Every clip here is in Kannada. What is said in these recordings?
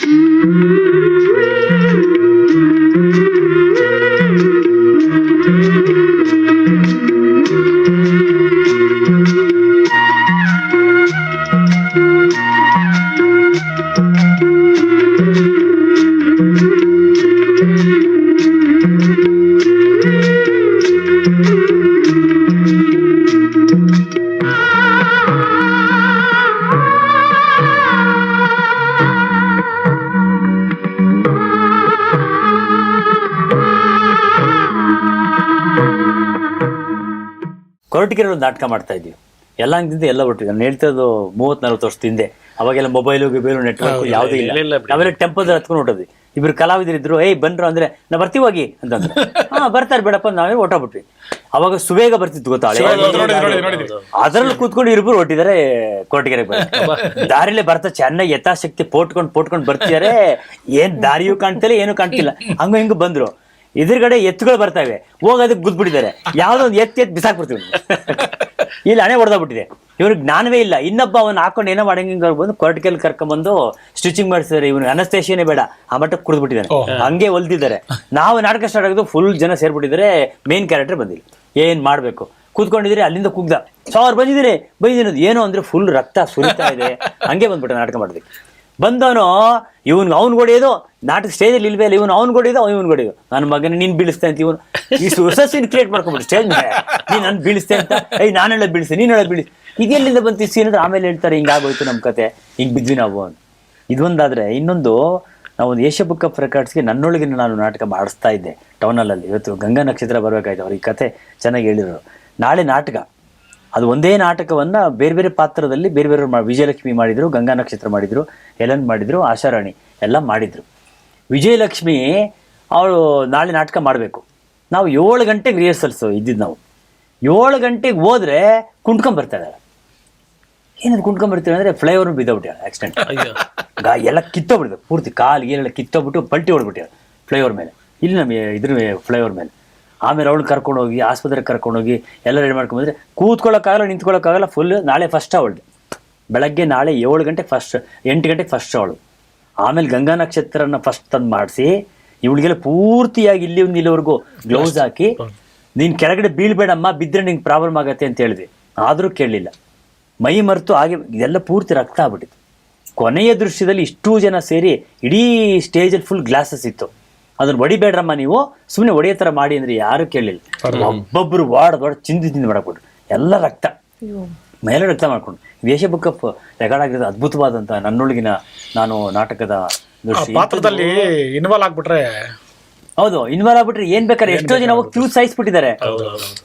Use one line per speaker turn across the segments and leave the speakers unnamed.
ಕೊರಟಿಗೆರೆ ಒಂದು ನಾಟಕ ಮಾಡ್ತಾ ಇದ್ವಿ ಎಲ್ಲ ಹಂಗಿಂದ ಎಲ್ಲ ಒಟ್ಟಿಗೆ ನಾನು ಹೇಳ್ತಿರೋದು ಮೂವತ್ ನಲ್ವತ್ತು ವರ್ಷದ ಹಿಂದೆ. ಅವಾಗೆಲ್ಲ ಮೊಬೈಲು ಗಿಬೈಲು ನೆಟ್ವರ್ಕ್ ಯಾವುದೂ ಇಲ್ಲ. ನಾವೆಲ್ಲ ಟೆಂಪಲ್ ಹತ್ಕೊಂಡು ಹೊಟ್ಟದ್ವಿ ಇಬ್ರು ಕಲಾವಿದರಿದ್ರು ಏಯ್ ಬಂದ್ರು ಅಂದ್ರೆ ನಾ ಬರ್ತೀವಿ ಹೋಗಿ ಅಂತಂದ್ರೆ. ಹಾ ಬರ್ತಾರೆ ಬೇಡಪ್ಪ ನಾವೇ ಹೊಟ್ಟೋಗ್ಬಿಟ್ವಿ ಅವಾಗ ಸುವೇಗ ಬರ್ತಿತ್ತು ಗೊತ್ತಾ? ಅದರಲ್ಲಿ ಕೂತ್ಕೊಂಡು ಇರ್ಬರು ಹೊಟ್ಟಿದ್ದಾರೆ ಕೊರಟಗೆರೆಗೆ ದಾರಿಲೇ ಬರ್ತಾ ಚೆನ್ನಾಗಿ ಯಥಾಶಕ್ತಿ ಪೋಟ್ಕೊಂಡು ಪೋಟ್ಕೊಂಡು ಬರ್ತಿದಾರೆ. ಏನ್ ದಾರಿಯೂ ಕಾಣ್ತಿಲ್ಲ ಏನು ಕಾಣ್ತಿಲ್ಲ. ಹಂಗ ಹಿಂಗ ಬಂದ್ರು. ಎದುರುಗಡೆ ಎತ್ತುಗಳು ಬರ್ತಾವೆ ಹೋಗಿ ಅದಕ್ಕೆ ಗುದ್ಬಿಟ್ಟಿದ್ದಾರೆ. ಯಾವ್ದೋ ಒಂದು ಎತ್ತಿ ಎತ್ತಿ ಬಿಸಾಕ್ಬಿಡ್ತೀವಿ ಇಲ್ಲಿ ಹಣೆ ಹೊಡೆದೋಗ್ಬಿಟ್ಟಿದೆ ಇವ್ರಿಗೆ ಜ್ಞಾನವೇ ಇಲ್ಲ. ಇನ್ನೊಬ್ಬ ಅವನು ಹಾಕೊಂಡು ಏನೋ ಮಾಡಂಗ ಬಂದು ಕೊರಟಿಕೆಲ್ ಕರ್ಕೊಂಡ್ಬಂದು ಸ್ಟಿಚಿಂಗ್ ಮಾಡಿಸಿದಾರೆ. ಇವನು ಅನಸ್ತೇಷನೇ ಬೇಡ. ಆ ಮಟ್ಟಕ್ಕೆ ಕುಡಿದ್ಬಿಟ್ಟಿದ್ದಾನೆ. ಹಂಗೆ ಹೊಲ್ದಿದ್ದಾರೆ ನಾವು ನಾಟಕ ಸ್ಟಾರ್ಟ್ ಆಗಿದ್ದು ಫುಲ್ ಜನ ಸೇರ್ಬಿಟ್ಟಿದ್ದಾರೆ. ಮೇನ್ ಕ್ಯಾರೆಕ್ಟರ್ ಬಂದಿಲ್ಲ. ಏನ್ ಮಾಡ್ಬೇಕು? ಕೂತ್ಕೊಂಡಿದ್ರೆ ಅಲ್ಲಿಂದ ಕುಗ್ದ. ಸಾವಿರ ಬಂದಿದ್ದೀರಿ. ಬಂದಿದ್ದೀನಿ ಏನೋ ಅಂದ್ರೆ ಫುಲ್ ರಕ್ತ ಸುರಿತಾ ಇದೆ. ಹಂಗೆ ಬಂದ್ಬಿಟ್ಟ ನಾಟಕ ಮಾಡಿದ್ವಿ ಬಂದವನು ಇವನ್ ಅವ್ನು ಹೊಡೆಯೋದು ನಾಟಕ ಸ್ಟೇಜಲ್ಲಿ ಇಲ್ವೇ ಇಲ್ಲ, ಇವನು ಅವ್ನ್ ಅವನು ಇವನು ಕೊಡಿದ ನನ್ನ ಮಗನ ನೀನು ಬೀಳಿಸ್ತೆ ಅಂತ ಇವನು. ಈ ಹೊಸ ಸೀನ್ ಕ್ರಿಯೇಟ್ ಮಾಡ್ಕೊಂಡ್ಬಿಟ್ಟು ಸ್ಟೇಜ್ ಮೇಲೆ ನೀನ್ ನನ್ ಬೀಳಿಸ್ತೆ ಅಂತ. ಐ ನಾನೆಲ್ಲ ನೀನು ನೀನೆಲ್ಲ ಬೀಳಿಸ್. ಇದೆಲ್ಲಿಂದ ಬಂತು ಸೀನ್ ಅಂದ್ರೆ ಆಮೇಲೆ ಹೇಳ್ತಾರೆ ಹಿಂಗಾಗೋಯ್ತು ನಮ್ಮ ಕತೆ, ಹಿಂಗೆ ಬಿದ್ವಿ ನಾವು ಅಂತ. ಇದೊಂದಾದ್ರೆ ಇನ್ನೊಂದು, ನಾವು ಒಂದು ಏಷ್ಯಾ ಬುಕ್ ಆಫ್ ರೆಕಾರ್ಡ್ಸ್ಗೆ ನನ್ನೊಳಗೆ ನಾನು ನಾಟಕ ಮಾಡಿಸ್ತಾ ಇದ್ದೆ ಟೌನಲ್ಲಿ ಇವತ್ತು ಗಂಗಾ ನಕ್ಷತ್ರ ಬರಬೇಕಾಯ್ತು, ಅವ್ರು ಈ ಕತೆ ಚೆನ್ನಾಗಿ ಹೇಳಿದ್ರು ನಾಳೆ ನಾಟಕ. ಅದು ಒಂದೇ ನಾಟಕವನ್ನ ಬೇರೆ ಬೇರೆ ಪಾತ್ರದಲ್ಲಿ ಬೇರೆ ಬೇರೆ ವಿಜಯಲಕ್ಷ್ಮಿ ಮಾಡಿದ್ರು, ಗಂಗಾ ನಕ್ಷತ್ರ ಮಾಡಿದ್ರು ಎಲನ್ ಮಾಡಿದ್ರು, ಆಶಾರಾಣಿ ಎಲ್ಲ ಮಾಡಿದ್ರು. ವಿಜಯಲಕ್ಷ್ಮಿ ಅವಳು ನಾಳೆ ನಾಟಕ ಮಾಡಬೇಕು. ನಾವು ಏಳು ಗಂಟೆಗೆ ರಿಹರ್ಸಲ್ಸು ಇದ್ದಿದ್ದು ನಾವು. ಏಳು ಗಂಟೆಗೆ ಹೋದ್ರೆ ಕುಂಟ್ಕೊಂಡ್ ಇದ್ದಾಳೆ ಏನದು ಕುಂಟ್ಕೊಂಡ್ ಬರ್ತೀವಿ ಅಂದ್ರೆ ಫ್ಲೈಓವರ್ ಬಿದ್ದೋಗ್ಬಿಟ್ಟಾಳೆ ಆಕ್ಸಿಡೆಂಟ್ ಗಾ ಎಲ್ಲ ಕಿತ್ತೋಗ್ಬಿಡ್ತು ಪೂರ್ತಿ ಕಾಲು ಏನೆಲ್ಲ ಕಿತ್ತೋಗ್ಬಿಟ್ಟು ಪಲ್ಟಿ ಹೊಡ್ಬಿಟ್ಟಾಳೆ ಫ್ಲೈಓವರ್ ಮೇಲೆ. ಇಲ್ಲಿ ನಮಗೆ ಇದ್ರ ಫ್ಲೈಓವರ್ ಮೇಲೆ. ಆಮೇಲೆ ಅವಳು ಕರ್ಕೊಂಡು ಹೋಗಿ ಆಸ್ಪತ್ರೆಗೆ ಕರ್ಕೊಂಡು ಹೋಗಿ ಎಲ್ಲ ರೆಡಿ ಮಾಡ್ಕೊಂಡ್ಬಂದ್ರೆ ಕೂತ್ಕೊಳ್ಳೋಕ್ಕಾಗಲ್ಲ ನಿಂತ್ಕೊಳ್ಳೋಕ್ಕಾಗಲ್ಲ ಫುಲ್ ನಾಳೆ ಫಸ್ಟ್ ಅವಳು ಬೆಳಗ್ಗೆ ನಾಳೆ ಏಳು ಗಂಟೆಗೆ ಫಸ್ಟ್ ಎಂಟು ಗಂಟೆಗೆ ಫಸ್ಟ್ ಅವಳು. ಆಮೇಲೆ ಗಂಗಾ ನಕ್ಷತ್ರನ ಫಸ್ಟ್ ತಂದು ಮಾಡಿಸಿ ಇವಳಿಗೆಲ್ಲ ಪೂರ್ತಿಯಾಗಿ ಇಲ್ಲಿ ಒಂದು ಇಲ್ಲಿವರೆಗೂ ಗ್ಲೌಸ್ ಹಾಕಿ ನೀನ್ ಕೆಳಗಡೆ ಬೀಳ್ಬೇಡಮ್ಮ ಬಿದ್ದರೆ ನಿಂಗೆ ಪ್ರಾಬ್ಲಮ್ ಆಗತ್ತೆ ಅಂತ ಹೇಳಿದೆ ಆದರೂ ಕೇಳಲಿಲ್ಲ. ಮೈ ಮರೆತು ಹಾಗೆ ಇದೆಲ್ಲ ಪೂರ್ತಿ ರಕ್ತ ಆಗ್ಬಿಟ್ಟಿತ್ತು. ಕೊನೆಯ ದೃಶ್ಯದಲ್ಲಿ ಇಷ್ಟೂ ಜನ ಸೇರಿ ಇಡೀ ಸ್ಟೇಜಲ್ಲಿ ಫುಲ್ ಗ್ಲಾಸಸ್ ಇತ್ತು. ಅದನ್ನ ಹೊಡಿಬೇಡ್ರಮ್ಮ ನೀವು ಸುಮ್ಮನೆ ಹೊಡೆಯೋ ಥರ ಮಾಡಿ ಅಂದ್ರೆ ಯಾರು ಕೇಳಲಿಲ್ಲ. ಒಬ್ಬೊಬ್ರು ವಾಡ್ ದೊಡ್ಡ ಚಿಂದಿ ಚಿಂದಿ ಮಾಡಕ್ಬಿಟ್ರು ಎಲ್ಲ ರಕ್ತ. ಮೇಲೆ ವ್ಯಕ್ತ ಮಾಡ್ಕೊಂಡು. ವೇಷ ಬುಕ್ ಅಪ್ ರೆಕಾರ್ಡ್ ಆಗಿರೋದು ಅದ್ಭುತವಾದಂತ ನನ್ನೊಳಗಿನ ನಾನು ನಾಟಕದ
ಪಾತ್ರದಲ್ಲಿ ಇನ್ವಾಲ್ವ್ ಆಗ್ಬಿಟ್ರೆ
ಹೌದು ಇನ್ವಾಲ್ವ್ ಆಗ್ಬಿಟ್ರೆ ಏನ್ ಬೇಕಾದ್ರೆ ಎಷ್ಟೋ ಜನ ಹೋಗಿ ಕ್ಯೂ ಸಾಯಿಸ್ಬಿಟ್ಟಿದ್ದಾರೆ.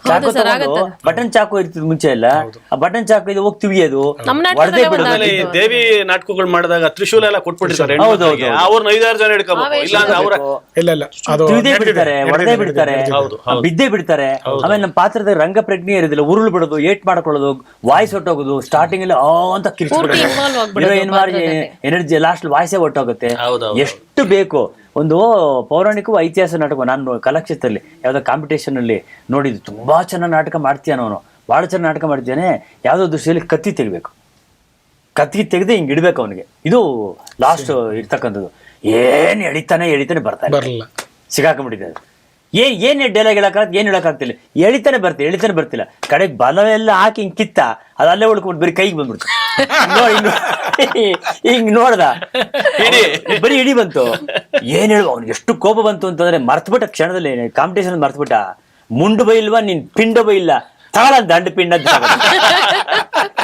ಚಾಕು ತಗೊಂಡು ಬಟನ್ ಚಾಕು ಇರ್ತಿದ್ ಮುಂಚೆ ಎಲ್ಲ. ಆ ಬಟನ್ ಚಾಕು ಇದು ಹೋಗಿ ತಿವಿಯೋದು
ನಮ್ಮ
ಹೊಡೆದೇ
ನಾಟಕದಲ್ಲೇ
ಬಿಡೋದು.
ಆಮೇಲೆ ಈ ದೇವಿ ನಾಟಕಗಳು ಮಾಡಿದಾಗ ತ್ರಿಶೂಲ ಎಲ್ಲ ಕೊಟ್ಬಿಟ್ಟಿರ್ತಾರೆ
ಹೌದು, ಹೌದು, ಹೌದು.
ಅವ್ರನ್ನ ಐದಾರು ಜನ ಹಿಡ್ಕೋಬೇಕು. ಇಲ್ಲ ಅಂದ್ರೆ ಅವ್ರ
ಇಲ್ಲ ಅದು
ಬಿಡ್ತಾರೆ. ಹೊಡೆದೇ ಬಿಡ್ತಾರೆ
ಹೌದು, ಹೌದು.
ಬಿದ್ದೇ ಬಿಡ್ತಾರೆ. ಆಮೇಲೆ ನಮ್ಮ ಪಾತ್ರದ ರಂಗ ಪ್ರಜ್ಞೆ ಇರೋದಿಲ್ಲ. ಉರುಳು ಬಿಡೋದು ಏಟ್ ಮಾಡ್ಕೊಳ್ಳೋದು ವಾಯ್ಸ್ ಹೊಟ್ಟೋಗೋದು ಸ್ಟಾರ್ಟಿಂಗ್ ಅಲ್ಲಿ ಆ ಅಂತ
ಪೂರ್ತಿ involve ಆಗ್ಬಿಡೋದು
ಎನರ್ಜಿ ಲಾಸ್ಟ್ ವಾಯ್ಸೇ ಹೊಟ್ಟೋಗುತ್ತೆ
ಹೌದು, ಹೌದು.
ಎಷ್ಟು ಬೇಕು ಒಂದು ಪೌರಾಣಿಕವೂ ಐತಿಹಾಸ ನಾಟಕ ನಾನು ಕಲಾಕ್ಷೇತ್ರದಲ್ಲಿ ಯಾವುದೋ ಕಾಂಪಿಟೇಷನಲ್ಲಿ ನೋಡಿದ್ದು. ತುಂಬ ಚೆನ್ನಾಗಿ ನಾಟಕ ಮಾಡ್ತೀಯ ಅವನು ಭಾಳ ಚೆನ್ನಾಗಿ ನಾಟಕ ಮಾಡ್ತೇನೆ ಯಾವುದೋ ದೃಶ್ಯದಲ್ಲಿ ಕತ್ತಿ ತೆಗಿಬೇಕು. ಕತ್ತಿ ತೆಗೆದು ಹಿಂಗೆ ಇಡಬೇಕು ಅವನಿಗೆ. ಇದು ಲಾಸ್ಟ್ ಇರ್ತಕ್ಕಂಥದ್ದು. ಏನು ಎಳಿತಾನೆ ಎಳಿತಾನೆ ಬರ್ತಾನೆ
ಬರಲ್ಲ
ಸಿಗಾಕೊಂಡ್ಬಿಟ್ಟಿದೆ ಏನ್ ಏನ್ ಡೈಲಾಗ್ ಹೇಳಕ್ಕಾಗತ್ತೆ? ಏನ್ ಹೇಳಕ್ಕಾಗ್ತಿಲ್ಲ? ಎಳಿತಾನೆ ಬರ್ತಿಲ್ಲ ಎಳಿತಾನೆ ಬರ್ತಿಲ್ಲ. ಕಡೆಗೆ ಬಲವೆಲ್ಲ ಹಾಕಿ ಹಿಂಗ್ ಕಿತ್ತ ಅದು ಅಲ್ಲೇ ಉಳ್ಕೊಂಡು ಬರೀ ಕೈಗೆ ಬಂದ್ಬಿಡ್ತು. ನೋಡಿ ಹಿಂಗ್ ನೋಡ್ದ. ಬರೀ ಇಡಿ ಬಂತು. ಏನ್ ಹೇಳುವ ಅವ್ನಿಗೆ ಎಷ್ಟು ಕೋಪ ಬಂತು ಅಂತಂದ್ರೆ ಮರ್ತ್ಬಿಟ್ಟ ಕ್ಷಣದಲ್ಲಿ ಕಾಂಪಿಟೇಷನ್ ಮರ್ತ್ಬಿಟ್ಟ. ಮುಂಡು ಬೈಲ್ವಾ ನಿನ್ ಪಿಂಡ ಬೈಲ್ಲ ತಾಳ ದಂಡ ಪಿಂಡ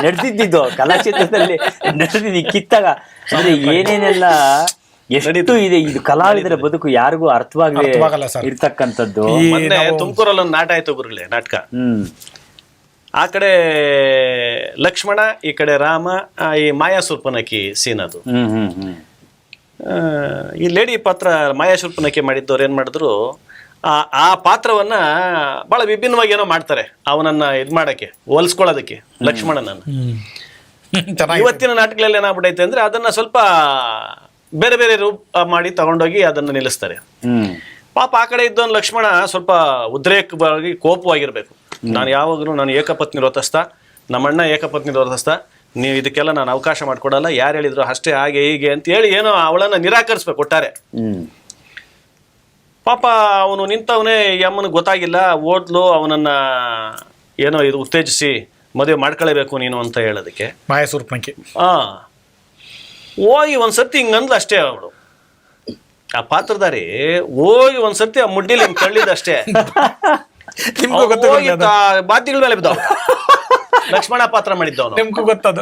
ನಡೆದಿದ್ದು ಕಲಾಕ್ಷೇತ್ರದಲ್ಲಿ ನಡೆದಿದ್ದು ಕಿತ್ತಾಗ. ಅಂದ್ರೆ ಏನೇನೆಲ್ಲ ಎಷ್ಟು ಇದೆ ಇದು ಕಲಾವಿದರ ಬದುಕು ಯಾರಿಗೂ
ಅರ್ಥವಾಗಿ.
ಇರ್ತಕ್ಕಂಥದ್ದು.
ತುಮಕೂರಲ್ಲಿ ಒಂದು ನಾಟ ಆಯ್ತು ಗುರುಗಳೇ ನಾಟಕ. ಆ ಕಡೆ ಲಕ್ಷ್ಮಣ ಈ ಕಡೆ ರಾಮ ಆ, ಈ ಮಾಯಾ ಸುರ್ಪನಕಿ ಸೀನ್ ಅದು ಈ ಲೇಡಿ ಪಾತ್ರ ಮಾಯಾ ಸುರ್ಪನಕಿ ಮಾಡಿದ್ದವ್ರು ಏನ್ ಮಾಡಿದ್ರು ಆ ಆ ಪಾತ್ರವನ್ನ ಬಹಳ ವಿಭಿನ್ನವಾಗಿ ಏನೋ ಮಾಡ್ತಾರೆ ಅವನನ್ನ ಇದ್ ಮಾಡಕ್ಕೆ ಹೋಲಿಸ್ಕೊಳ್ಳೋದಕ್ಕೆ ಲಕ್ಷ್ಮಣನನ್ನ. ಇವತ್ತಿನ ನಾಟಕಗಳಲ್ಲಿ ಏನಾಗ್ಬಿಟ್ಟೈತೆ ಅಂದ್ರೆ ಅದನ್ನ ಸ್ವಲ್ಪ ಬೇರೆ ಬೇರೆ ರೂಪ ಮಾಡಿ ತಗೊಂಡೋಗಿ ಅದನ್ನ ನಿಲ್ಲಿಸ್ತಾರೆ. ಪಾಪ ಆ ಕಡೆ ಇದ್ದವನ್ ಲಕ್ಷ್ಮಣ ಸ್ವಲ್ಪ ಉದ್ರೇಕವಾಗಿ ಕೋಪವಾಗಿರ್ಬೇಕು. ನಾನು ಯಾವಾಗಲೂ ನಾನು ಏಕಪತ್ನಿ ವ್ರತಸ್ಥ ನಮ್ಮಣ್ಣ ಏಕಪತ್ನಿ ವ್ರತಸ್ಥ ನೀವು ಇದಕ್ಕೆಲ್ಲ ನಾನು ಅವಕಾಶ ಮಾಡಿಕೊಡಲ್ಲ ಯಾರು ಹೇಳಿದ್ರು ಅಷ್ಟೇ ಹಾಗೆ ಹೀಗೆ ಅಂತ ಹೇಳಿ ಏನೋ ಅವಳನ್ನ ನಿರಾಕರಿಸ್ಬೇಕು ಒಟ್ಟಾರೆ. ಪಾಪ ಅವನು ನಿಂತವನೇ ಯಮ್ಮನಿಗೆ ಗೊತ್ತಾಗಿಲ್ಲ ಓದ್ಲು ಅವನನ್ನ ಏನೋ ಇದು ಉತ್ತೇಜಿಸಿ ಮದುವೆ ಮಾಡ್ಕೊಳ್ಬೇಕು ನೀನು ಅಂತ ಹೇಳೋದಕ್ಕೆ.
ಮಾಯ ಸೂರ್ಪನಖಿ
ಹೋಗಿ ಒಂದ್ಸತಿ ಹಿಂಗಂದ್ಲು ಅಷ್ಟೇ ಅವಳು. ಆ ಪಾತ್ರದಾರಿ ಹೋಗಿ ಒಂದ್ಸತಿ ಆ ಮುಡ್ಡಿಲಿ ಹಿಂಗ್ ತಳ್ಳಿದಷ್ಟೇ
ನಿಮ್ಗೂ ಗೊತ್ತಿಲ್ಲ
ಹೋಗಿ ಬಾತಿಗಳ ಮೇಲೆ ಬಿದ್ದವ ಲಕ್ಷ್ಮಣ ಪಾತ್ರ ಮಾಡಿದ್ದವನು
ನಿಮ್ಗೂ ಗೊತ್ತದು.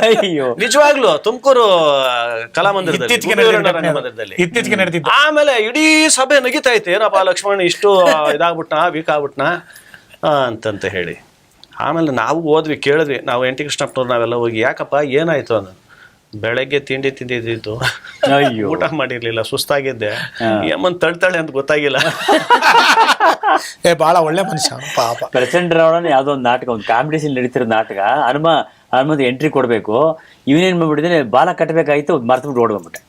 ಅಯ್ಯೋ.
ನಿಜವಾಗ್ಲು ತುಮಕೂರು ಕಲಾಮಂದಿರದಲ್ಲಿ
ಇತ್ತೀಚೆಗೆ ನಡೆದಿದ್ದ
ರಂಗಮಂದಿರದಲ್ಲಿ
ಇತ್ತೀಚೆಗೆ ನಡೆದಿದ್ದು.
ಆಮೇಲೆ ಇಡೀ ಸಭೆ ನಗಿತಾ ಐತೆ ಏನಪ್ಪ ಲಕ್ಷ್ಮಣ ಇಷ್ಟು ಇದಾಗ್ಬಿಟ್ನ ವೀಕ್ ಆಗ್ಬಿಟ್ನ? ಆ, ಅಂತಂತ ಹೇಳಿ. ಆಮೇಲೆ ನಾವು ಹೋದ್ವಿ ಕೇಳಿದ್ವಿ ನಾವು ಎನ್ ಟಿ ಕೃಷ್ಣಪ್ಪನವ್ರು ನಾವೆಲ್ಲ ಹೋಗಿ ಯಾಕಪ್ಪ ಏನಾಯ್ತು ಅಂದ ಬೆಳಗ್ಗೆ ತಿಂಡಿ ತಿಂದಿದ್ದು.
ಅಯ್ಯೋ.
ಊಟ ಮಾಡಿರ್ಲಿಲ್ಲ ಸುಸ್ತಾಗಿದ್ದೆ. ಏಮನ್ ತಳ್ತಾಳೆ ಅಂತ ಗೊತ್ತಾಗಿಲ್ಲ.
ಏ ಬಹಳ ಒಳ್ಳೆ ಮನುಷ್ಯ ಪಾಪ.
ಪ್ರಚಂಡ ರಾವಣನ ಯಾವ್ದೋ ಒಂದು ನಾಟಕ ಒಂದು ಕಾಂಪಿಟೇಷನ್ ನಡೀತಿರೋ ನಾಟಕ ಹನುಮ ಹನುಮಂತ ಎಂಟ್ರಿ ಕೊಡಬೇಕು. ಇವನೇನ್ ಬಂದ್ಬಿಟ್ಟಿದ್ದೇನೆ ಬಾಲ ಕಟ್ಟಬೇಕಾಯ್ತು ಮರ್ತ್ಬಿಟ್ಟು ಓಡ್ ಬಂದ್ಬಿಟ್ಟೆ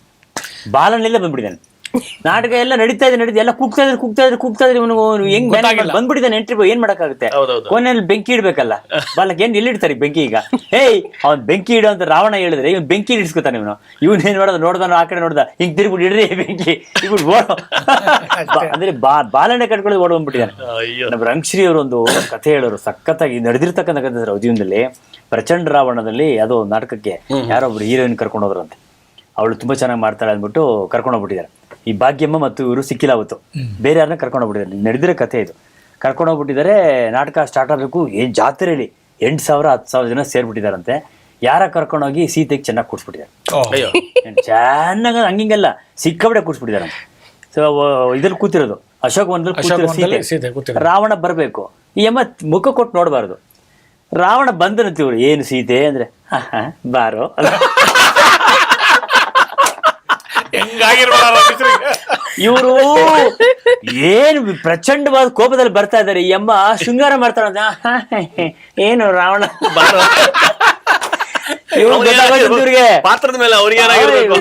ಬಾಲನೆಲ್ಲ ಬಂದ್ಬಿಟ್ಟಿದ್ದಾನೆ. ನಾಟಕ ಎಲ್ಲ ನಡೀತಾ ಇದೆ ನಡೀತಾ ಎಲ್ಲ ಕೂಗ್ತಾ ಇದ್ರೆ ಕೂಗ್ತಾ ಇದ್ರೆ ಕೂಗ್ತಾ ಇದ್ರೆ ಇವನು ಹೆಂಗ್ ಬಂದ್ಬಿಟ್ಟಿದ್ದಾನೆ ಎಂಟ್ರಿ ಏನ್ ಮಾಡಕ್ಕಾಗುತ್ತೆ. ಕೊನೆಯಲ್ಲಿ ಬೆಂಕಿ ಇಡ್ಬೇಕಲ್ಲ. ಬಾಲಕ್ ಏನ್ ಎಲ್ಲಿಡ್ತಾರೆ ಬೆಂಕಿ ಈಗ? ಹೇಯ್ ಅವ್ನ್ ಬೆಂಕಿ ಇಡೋ ಅಂತ ರಾವಣ ಹೇಳಿದ್ರೆ ಇವ್ನು ಬೆಂಕಿ ಇಡಿಸ್ಕೊತಾನೆ ಇವನು. ಇವನ್ ಏನ್ ಮಾಡೋದು? ನೋಡ್ದಾನು ಆ ಕಡೆ ನೋಡ್ದ. ಹಿಂಗ್ ತಿರ್ಬಿಟ್ಟು ಇಡ್ರಿ ಬೆಂಕಿ. ಇವ್ಬಿಟ್ಟು ಓಡೋ ಬಾ- ಅಂದ್ರೆ ಬಾ ಬಾಲಣ್ಣ ಕಟ್ಕೊಳ್ಳಿ ಓಡ್ ಬಂದ್ಬಿಟ್ಟಿದ್ದಾನೆ.
ಅಯ್ಯೋ.
ನಮ್ಮ ರಂಗಶ್ರೀ ಅವರು ಒಂದು ಕಥೆ ಹೇಳೋರು. ಸಖತ್ತಾಗಿ ನಡೆದಿರ್ತಕ್ಕಂಥ ಕಥೆ ಸರ್ ಜೀವನದಲ್ಲಿ. ಪ್ರಚಂಡ ರಾವಣದಲ್ಲಿ ಅದು ನಾಟಕಕ್ಕೆ ಯಾರೋ ಒಬ್ರು ಹೀರೋಯಿನ್ ಕರ್ಕೊಂಡು ಹೋದ್ರಂತೆ. ಅವಳು ತುಂಬಾ ಚೆನ್ನಾಗಿ ಮಾಡ್ತಾಳೆ ಅಂದ್ಬಿಟ್ಟು ಕರ್ಕೊಂಡು ಹೋಗ್ಬಿಟ್ಟಿದ್ದಾರೆ. ಈ ಭಾಗ್ಯಮ್ಮ ಮತ್ತು ಇವರು ಸಿಕ್ಕಿಲ್ಲ ಅವತ್ತು ಬೇರೆ ಯಾರನ್ನ ಕರ್ಕೊಂಡು ಹೋಗ್ಬಿಟ್ಟಿದ್ದಾರೆ. ನಡೆದಿರೋ ಕಥೆ ಇದು. ಕರ್ಕೊಂಡು ಹೋಗ್ಬಿಟ್ಟಿದ್ದಾರೆ ನಾಟಕ ಸ್ಟಾರ್ಟ್ ಆಗಬೇಕು ಏನ್ ಜಾತ್ರೆಯಲ್ಲಿ ಎಂಟು ಸಾವಿರ ಹತ್ತು ಸಾವಿರ ಜನ ಸೇರ್ಬಿಟ್ಟಿದಾರಂತೆ ಯಾರ ಕರ್ಕೊಂಡೋಗಿ ಸೀತೆಗೆ ಚೆನ್ನಾಗಿ ಕೂಡ್ಸ್ಬಿಟ್ಟಿದ್ದಾರೆ.
ಅಯ್ಯೋ.
ಚೆನ್ನಾಗ ಹಂಗಿಂಗಲ್ಲ ಸಿಕ್ಕಾಬಿಡೆ ಕೂಡ್ಸ್ಬಿಟ್ಟಿದ್ದಾರೆ. ಸೊ ಇದ್ರಲ್ಲಿ ಕೂತಿರೋದು. ಅಶೋಕ್ ಒಂದ್ರಲ್ಲಿ ಸೀತೆ. ರಾವಣ ಬರಬೇಕು. ಈ ಅಮ್ಮ ಮುಖ ಕೊಟ್ಟು ನೋಡಬಾರ್ದು. ರಾವಣ ಬಂದನಂತೀವ್ರು ಏನು ಸೀತೆ? ಅಂದ್ರೆ "ಆಹಾ, ಬಾರೋ. ಇವರು ಏನು ಪ್ರಚಂಡವಾದ ಕೋಪದಲ್ಲಿ ಬರ್ತಾ ಇದ್ದಾರೆ ಈ ಅಮ್ಮ ಶೃಂಗಾರ ಮಾಡ್ತಾಳ ಏನು ರಾವಣ? ಇವ್ರಿಗೆ
ಪಾತ್ರದ ಮೇಲೆ ಅವ್ರಿಗೆ